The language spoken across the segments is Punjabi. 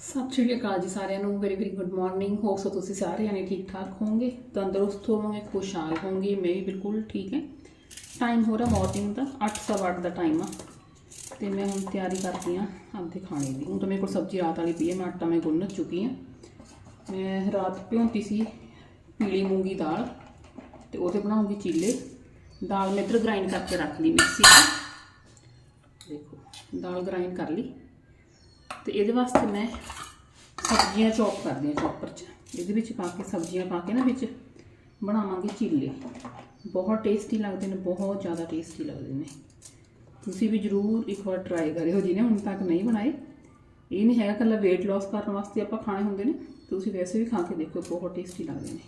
ਸਤਿ ਸ਼੍ਰੀ ਅਕਾਲ ਜੀ ਸਾਰਿਆਂ ਨੂੰ very very good morning hope so ਤੁਸੀਂ ਸਾਰੇ ਜਾਣੇ ਠੀਕ ਠਾਕ ਹੋਵੋਗੇ, ਤੰਦਰੁਸਤ ਹੋਵੋਗੇ, ਖੁਸ਼ਹਾਲ ਹੋਵੋਗੇ, ਮੈਂ ਵੀ ਬਿਲਕੁਲ ਠੀਕ ਹੈ। ਟਾਈਮ ਹੋ ਰਿਹਾ ਮਾਰਨਿੰਗ ਦਾ 8:30 ਦਾ ਟਾਈਮ ਆ। ਤੇ ਮੈਂ ਹੁਣ ਤਿਆਰੀ ਕਰਦੀ ਆ ਆਪਦੇ ਖਾਣੇ ਦੀ। ਹੁਣ ਤਾਂ ਮੇਰੇ ਕੋਲ ਸਬਜ਼ੀ ਰਾਤ ਵਾਲੀ ਪਈ ਹੈ, ਮੈਂ ਆਟਾ ਮੈਂ ਗੁੰਨ ਚੁੱਕੀ ਆ ਮੈਂ ਰਾਤ ਭਿਉਂਤੀ ਸੀ ਪੀਲੀ ਮੂੰਗੀ ਦਾਲ, ਤੇ ਉਹਦੇ ਬਣਾਉਂਗੀ ਚੀਲੇ। ਦਾਲ ਮੈਂ ਇੱਧਰ ਗ੍ਰਾਈਂਡ ਕਰਕੇ ਰੱਖ ਲਈ ਮਿਕਸੀ 'ਚ। ਦੇਖੋ, ਦਾਲ ਗ੍ਰਾਈਂਡ ਕਰ ਲਈ। ਤੇ ਇਹਦੇ ਵਾਸਤੇ ਮੈਂ ਸਬਜ਼ੀਆਂ ਚੌਪ ਕਰਦੀ ਹਾਂ ਚੌਪਰ 'ਚ। ਇਹਦੇ ਵਿੱਚ ਪਾ ਕੇ, ਸਬਜ਼ੀਆਂ ਪਾ ਕੇ ਨਾ ਵਿੱਚ ਬਣਾਵਾਂਗੇ ਚੀਲੇ। ਬਹੁਤ ਟੇਸਟੀ ਲੱਗਦੇ ਨੇ, ਬਹੁਤ ਜ਼ਿਆਦਾ ਟੇਸਟੀ ਲੱਗਦੇ ਨੇ। ਤੁਸੀਂ ਵੀ ਜਰੂਰ ਇੱਕ ਵਾਰ ਟਰਾਈ ਕਰਿਓ, ਜਿਹਨੇ ਹੁਣ ਤੱਕ ਨਹੀਂ ਬਣਾਏ। ਇਹ ਨਹੀਂ ਹੈਗਾ ਕੱਲਾ weight loss ਕਰਨ ਵਾਸਤੇ ਆਪਾਂ ਖਾਣੇ ਹੁੰਦੇ ਨੇ। ਤੁਸੀਂ ਵੈਸੇ ਵੀ ਖਾ ਕੇ ਦੇਖੋ, ਬਹੁਤ ਟੇਸਟੀ ਲੱਗਦੇ ਨੇ।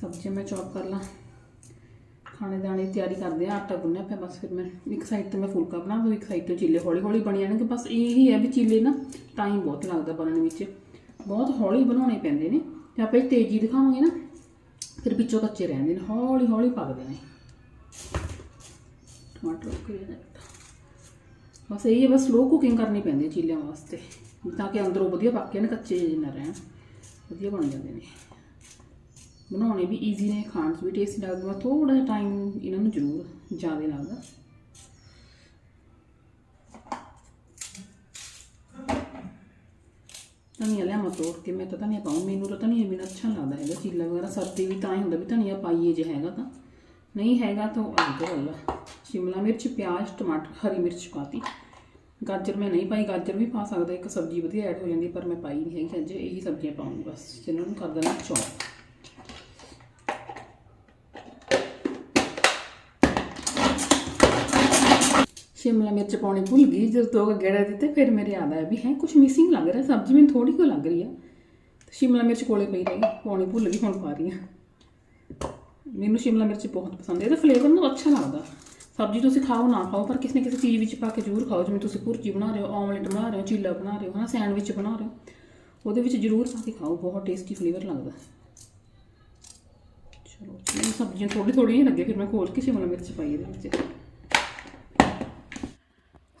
ਸਬਜ਼ੀਆਂ ਮੈਂ ਚੌਪ ਕਰ ਲਾਂ। ਖਾਣੇ ਦਾਣੇ ਦੀ ਤਿਆਰੀ ਕਰਦੇ ਆ, ਆਟਾ ਗੁੰਨਿਆ ਪਿਆ, ਬਸ ਫਿਰ ਮੈਂ ਇੱਕ ਸਾਈਡ ਤੇ ਮੈਂ ਫੁਲਕਾ ਬਣਾ ਦੂੰ ਇੱਕ ਸਾਈਡ ਤੇ ਚੀਲੇ ਹੌਲੀ ਹੌਲੀ ਬਣ ਜਾਣਗੇ। ਬਸ ਇਹ ਹੀ ਹੈ ਵੀ ਚੀਲੇ ਨਾ ਟਾਈਮ ਬਹੁਤ ਲੱਗਦਾ ਬਣਨ ਵਿੱਚ। ਬਹੁਤ ਹੌਲੀ ਬਣਾਉਣੇ ਪੈਂਦੇ ਨੇ। ਤੇ ਆਪਾਂ ਇਹ ਤੇਜ਼ੀ ਦਿਖਾਵਾਂਗੇ ਨਾ, ਫਿਰ ਵਿੱਚੋਂ ਕੱਚੇ ਰਹਿੰਦੇ ਨੇ ਹੌਲੀ ਹੌਲੀ ਪੱਕਦੇ ਨੇ ਟਮਾਟਰ ਕਰੀ ਬਸ ਇਹ ਹੈ, ਬਸ ਸਲੋ ਕੁਕਿੰਗ ਕਰਨੀ ਪੈਂਦੀ ਹੈ ਚੀਲਿਆਂ ਵਾਸਤੇ, ਤਾਂ ਕਿ ਅੰਦਰੋਂ ਵਧੀਆ ਪੱਕ ਕੇ ਕੱਚੇ ਜਿਹੇ ਨਾ ਰਹਿਣ। ਵਧੀਆ ਬਣ ਜਾਂਦੇ ਨੇ। ਬਣਾਉਣੇ ਵੀ ਈਜ਼ੀ ਨੇ, ਖਾਣ 'ਚ ਵੀ ਟੇਸਟੀ ਲੱਗਦਾ ਬਸ ਥੋੜਾ ਜਿਹਾ ਟਾਈਮ ਇਹਨਾਂ ਨੂੰ ਜ਼ਰੂਰ ਜ਼ਿਆਦਾ ਲੱਗਦਾ। ਧਨੀਆ ਲਿਆਵਾਂ ਤੋੜ ਕੇ, ਮੈਂ ਤਾਂ ਧਨੀਆ ਪਾਉਂ ਮੈਨੂੰ ਤਾਂ ਧਨੀਆ ਬਿਨਾਂ ਅੱਛਾ ਲੱਗਦਾ ਹੈਗਾ, ਚੀਲਾ ਵਗੈਰਾ ਸਰਦੀ ਵੀ ਤਾਂ ਹੀ ਹੁੰਦਾ ਵੀ ਧਨੀਆ ਪਾਈਏ ਜੇ ਹੈਗਾ ਤਾਂ। ਨਹੀਂ ਹੈਗਾ ਤਾਂ ਉਹ ਅਲੱਗ ਗੱਲ ਸ਼ਿਮਲਾ ਮਿਰਚ, ਪਿਆਜ਼, ਟਮਾਟਰ, ਹਰੀ ਮਿਰਚ ਪਾਤੀ। ਗਾਜਰ ਮੈਂ ਨਹੀਂ ਪਾਈ, ਗਾਜਰ ਵੀ ਪਾ ਸਕਦਾ, ਇੱਕ ਸਬਜ਼ੀ ਵਧੀਆ ਐਡ ਹੋ ਜਾਂਦੀ, ਪਰ ਮੈਂ ਪਾਈ ਨਹੀਂ ਹੈਗੀ ਅੱਜ ਇਹੀ ਸਬਜ਼ੀਆਂ ਪਾਉਂਗੀ ਬਸ ਜਿਹਨਾਂ ਨੂੰ ਕਰ ਦੇਣਾ ਚੌਪ ਸ਼ਿਮਲਾ ਮਿਰਚ ਪਾਉਣੀ ਭੁੱਲ ਗਈ, ਜਦੋਂ ਦੋ ਗੇੜਾ ਦਿੱਤੇ, ਫਿਰ ਮੇਰੇ ਯਾਦ ਆਇਆ ਵੀ ਹੈ ਕੁਝ ਮਿਸਿੰਗ ਲੱਗ ਰਿਹਾ, ਸਬਜ਼ੀ ਮੈਨੂੰ ਥੋੜੀ ਕਿਉਂ ਲੱਗ ਰਹੀ ਆ। ਤੇ ਸ਼ਿਮਲਾ ਮਿਰਚ ਕੋਲੇ ਪਈ ਰਹੀ, ਪਾਉਣੀ ਭੁੱਲ ਗਈ, ਹੁਣ ਪਾ ਰਹੀ ਆ। ਮੈਨੂੰ ਸ਼ਿਮਲਾ ਮਿਰਚ ਬਹੁਤ ਪਸੰਦ ਹੈ ਇਹਦਾ ਫਲੇਵਰ ਨਾ ਅੱਛਾ ਲੱਗਦਾ। ਸਬਜ਼ੀ ਤੁਸੀਂ ਖਾਓ, ਨਾ ਖਾਓ, ਪਰ ਕਿਸੇ ਨਾ ਕਿਸੇ ਚੀਜ਼ ਵਿੱਚ ਪਾ ਕੇ ਜ਼ਰੂਰ ਖਾਓ, ਜਿਵੇਂ ਤੁਸੀਂ ਭੁਰਜੀ ਬਣਾ ਰਹੇ ਹੋ ਆਮਲੇਟ ਬਣਾ ਰਹੇ ਹੋ, ਚੀਲਾ ਬਣਾ ਰਹੇ ਹੋ, ਹਨਾ ਸੈਂਡਵਿਚ ਬਣਾ ਰਹੇ ਹੋ, ਉਹਦੇ ਵਿੱਚ ਜ਼ਰੂਰ ਪਾ ਕੇ ਖਾਓ, ਬਹੁਤ ਟੇਸਟੀ ਫਲੇਵਰ ਲੱਗਦਾ। ਚਲੋ, ਮੈਨੂੰ ਸਬਜ਼ੀਆਂ ਥੋੜੀ ਥੋੜੀਆਂ ਲੱਗੇ ਫਿਰ ਮੈਂ ਖੋਲ ਕੇ ਸ਼ਿਮਲਾ ਮਿਰਚ ਪਾਈ ਇਹਦੇ ਵਿੱਚ।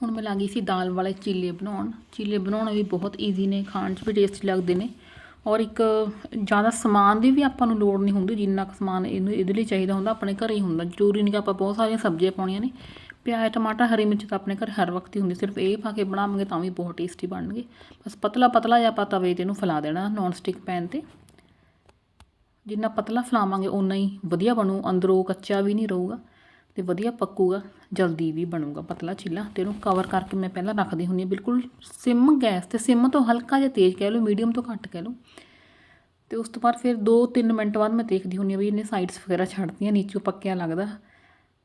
ਹੁਣ ਮੈਂ ਲੱਗੀ ਸੀ ਦਾਲ ਵਾਲੇ ਚੀਲੇ ਬਣਾਉਣ। ਚੀਲੇ ਬਣਾਉਣੇ ਵੀ ਬਹੁਤ ਈਜ਼ੀ ਨੇ, ਖਾਣ 'ਚ ਵੀ ਟੇਸਟੀ ਲੱਗਦੇ ਨੇ। ਔਰ ਇੱਕ ਜ਼ਿਆਦਾ ਸਮਾਨ ਦੀ ਵੀ ਆਪਾਂ ਨੂੰ ਲੋੜ ਨਹੀਂ ਹੁੰਦੀ, ਜਿੰਨਾ ਕੁ ਸਮਾਨ ਇਹਨੂੰ ਇਹਦੇ ਲਈ ਚਾਹੀਦਾ ਹੁੰਦਾ, ਆਪਣੇ ਘਰੇ ਹੀ ਹੁੰਦਾ। ਜ਼ਰੂਰੀ ਨਹੀਂ ਕਿ ਆਪਾਂ ਬਹੁਤ ਸਾਰੀਆਂ ਸਬਜ਼ੀਆਂ ਪਾਉਣੀਆਂ ਨੇ। ਪਿਆਜ਼, ਟਮਾਟਰ, ਹਰੀ ਮਿਰਚ ਤਾਂ ਆਪਣੇ ਘਰ ਹਰ ਵਕਤ ਹੀ ਹੁੰਦੀ, ਸਿਰਫ ਇਹ ਪਾ ਕੇ ਬਣਾਵਾਂਗੇ ਤਾਂ ਵੀ ਬਹੁਤ ਟੇਸਟੀ ਬਣਨਗੇ। ਬਸ ਪਤਲਾ ਪਤਲਾ ਜਿਹਾ ਆਪਾਂ ਤਵੇ ਤੇ ਇਹਨੂੰ ਫੈਲਾ ਦੇਣਾ ਨੌਨ ਸਟਿਕ ਪੈਨ ਤੇ। ਜਿੰਨਾ ਪਤਲਾ ਫਲਾਵਾਂਗੇ ਉਨਾ ਹੀ ਵਧੀਆ ਬਣੂ, ਅੰਦਰੋਂ ਕੱਚਾ ਵੀ ਨਹੀਂ ਰਹੂਗਾ। ਤੇ ਵਧੀਆ ਪੱਕੂਗਾ, ਜਲਦੀ ਵੀ ਬਣੂਗਾ ਪਤਲਾ ਚੀਲਾ ਤੇ ਇਹਨੂੰ ਕਵਰ ਕਰਕੇ ਮੈਂ ਪਹਿਲਾਂ ਰੱਖਦੀ ਹੁੰਦੀ ਹਾਂ, ਬਿਲਕੁਲ ਸਿਮ ਗੈਸ ਤੇ ਸਿਮ ਤੋਂ ਹਲਕਾ ਜਿਹਾ ਤੇਜ਼ ਕਹਿ ਲਓ ਮੀਡੀਅਮ ਤੋਂ ਘੱਟ ਕਹਿ ਲਓ। ਤੇ ਉਸ ਤੋਂ ਬਾਅਦ ਫਿਰ 2-3 ਮਿੰਟ ਬਾਅਦ ਮੈਂ ਦੇਖਦੀ ਹੁੰਦੀ ਹਾਂ ਵੀ ਇਹਨੇ ਸਾਈਡਸ ਵਗੈਰਾ ਛੱਡਤੀਆਂ, ਨੀਚੋਂ ਪੱਕਿਆ ਲੱਗਦਾ।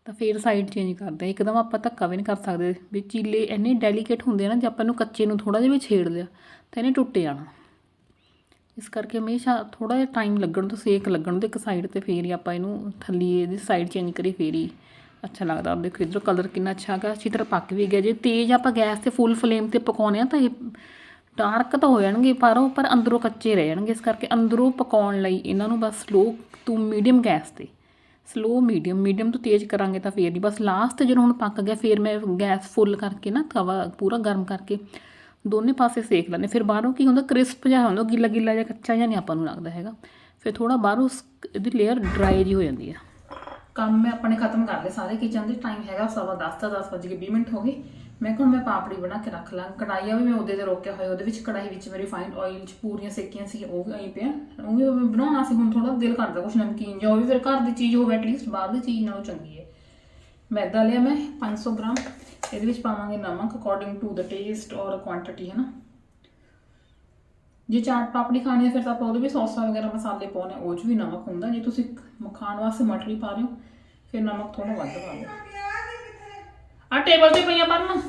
ਤਾਂ ਫਿਰ ਸਾਈਡ ਚੇਂਜ ਕਰਦੇ। ਇੱਕਦਮ ਆਪਾਂ ਧੱਕਾ ਵੀ ਨਹੀਂ ਕਰ ਸਕਦੇ ਵੀ ਚੀਲੇ ਇੰਨੇ ਡੈਲੀਕੇਟ ਹੁੰਦੇ ਆ ਨਾ, ਜੇ ਆਪਾਂ ਇਹਨੂੰ ਕੱਚੇ ਨੂੰ ਥੋੜਾ ਜਿਹਾ ਵੀ ਛੇੜ ਲਿਆ, ਤਾਂ ਇਹਨੇ ਟੁੱਟ ਜਾਣਾ। ਇਸ ਕਰਕੇ ਹਮੇਸ਼ਾ ਥੋੜਾ ਜਿਹਾ ਟਾਈਮ ਲੱਗਣ ਤੋਂ ਸੇਕ ਲੱਗਣ ਤੋਂ ਇੱਕ ਸਾਈਡ ਤੇ ਫੇਰ ਹੀ ਆਪਾਂ ਇਹਨੂੰ ਥੱਲੀ ਇਹਦੀ ਸਾਈਡ ਚੇਂਜ ਕਰੀ, ਫੇਰ ਹੀ ਅੱਛਾ ਲੱਗਦਾ। ਦੇਖੋ ਇਧਰ ਕਲਰ ਕਿੰਨਾ ਅੱਛਾ ਹੈਗਾ। ਅੱਛੀ ਤਰ੍ਹਾਂ ਪੱਕ ਵੀ ਗਿਆ ਜੇ। ਤੇਜ਼ ਆਪਾਂ ਗੈਸ ਤੇ ਫੁੱਲ ਫਲੇਮ ਤੇ ਪਕਾਉਨੇ ਆ ਤਾਂ ਇਹ ਡਾਰਕ ਤਾਂ ਹੋ ਜਾਣਗੇ ਪਰ ਉਹ ਪਰ ਅੰਦਰੋਂ ਕੱਚੇ ਰਹਿ ਜਾਣਗੇ। ਇਸ ਕਰਕੇ ਅੰਦਰੋਂ ਪਕਾਉਣ ਲਈ ਇਹਨਾਂ ਨੂੰ ਬਸ ਸਲੋ ਟੂ ਮੀਡੀਅਮ ਗੈਸ ਤੇ। ਸਲੋ ਮੀਡੀਅਮ ਮੀਡੀਅਮ ਤੋਂ ਤੇਜ਼ ਕਰਾਂਗੇ ਤਾਂ ਫੇਰ ਨਹੀਂ ਬਸ ਲਾਸਟ ਤੇ ਜਦੋਂ ਹੁਣ ਪੱਕ ਗਿਆ, ਫੇਰ ਮੈਂ ਗੈਸ ਫੁੱਲ ਕਰਕੇ ਨਾ ਤਵਾ ਪੂਰਾ ਗਰਮ ਕਰਕੇ ਦੋਨੇ ਪਾਸੇ ਸੇਕ ਲੈਂਦੇ। ਫਿਰ ਬਾਹਰੋਂ ਕੀ ਹੁੰਦਾ? ਕ੍ਰਿਸਪ ਜਿਹਾ ਹੁੰਦਾ। ਗਿੱਲਾ ਗਿੱਲਾ ਜਿਹਾ ਕੱਚਾ ਜਿਹਾ ਨਹੀਂ ਆਪਾਂ ਨੂੰ ਲੱਗਦਾ ਹੈਗਾ। ਫਿਰ ਥੋੜਾ ਬਾਹਰੋਂ ਸ- ਇਹਦੀ ਲੇਅਰ ਡਰਾਈ ਜੀ ਹੋ ਜਾਂਦੀ ਹੈ ਕੰਮ ਮੈਂ ਆਪਣੇ ਖਤਮ ਕਰ ਲਏ ਸਾਰੇ ਕਿਚਨ ਦੇ ਟਾਈਮ ਹੈਗਾ ਸਵਾ 10 ਦਾ 10 ਵਜੇ ਕੇ 20 ਮਿੰਟ ਹੋ ਗਏ। ਮੈਂ ਕਿਹਾ ਹੁਣ ਮੈਂ ਪਾਪੜੀ ਬਣਾ ਕੇ ਰੱਖ ਲਾਂ ਕੜਾਈਆਂ ਵੀ ਮੈਂ ਉਹਦੇ ਤੇ ਰੋਕਿਆ ਹੋਇਆ, ਉਹਦੇ ਵਿੱਚ ਕੜਾਈ ਵਿੱਚ ਮੈਂ ਰਿਫਾਈਨਡ ਆਇਲ ਚ ਪੂਰੀਆਂ ਸੇਕੀਆਂ ਸੀ, ਉਹ ਵੀ ਆਈ ਪਿਆ ਉਹ ਵੀ ਬਣਾਉਣਾ ਸੀ, ਹੁਣ ਥੋੜਾ ਦਿਲ ਕਰਦਾ ਕੁਛ ਨਮਕੀਨ ਜਾਂ ਉਹ ਵੀ ਫਿਰ ਘਰ ਦੀ ਚੀਜ਼ ਹੋਵੇ ਐਟਲੀਸਟ ਬਾਹਰ ਦੀ ਚੀਜ਼ ਨਾਲੋਂ ਚੰਗੀ ਹੈ। ਮੈਦਾ ਲਿਆ ਮੈਂ 500 ਗ੍ਰਾਮ। ਇਹਦੇ ਵਿੱਚ ਪਾਵਾਂਗੇ ਨਮਕ ਅਕੋਰਡਿੰਗ ਟੂ ਦਾ ਟੇਸਟ ਔਰ ਕੁਆਂਟੀਟੀ ਹੈ ਨਾ? ਜੇ ਚਾਟ ਪਾਪੜੀ ਖਾਣੀ ਹੈ ਫਿਰ ਤਾਂ ਆਪਾਂ ਉਹਦੇ ਵੀ ਸੌਸਾਂ ਵਗੈਰਾ ਮਸਾਲੇ ਪਾਉਣੇ ਉਹ 'ਚ ਵੀ ਨਮਕ ਹੁੰਦਾ। ਜੇ ਤੁਸੀਂ ਖਾਣ ਵਾਸਤੇ ਮਟਰ ਪਾ ਰਹੇ ਹੋ ਫਿਰ ਨਮਕ ਥੋੜਾ ਵੱਧ ਪਾ ਲਓ ਆ ਟੇਬਲ ਤੇ ਪਈਆਂ ਪਰਨ।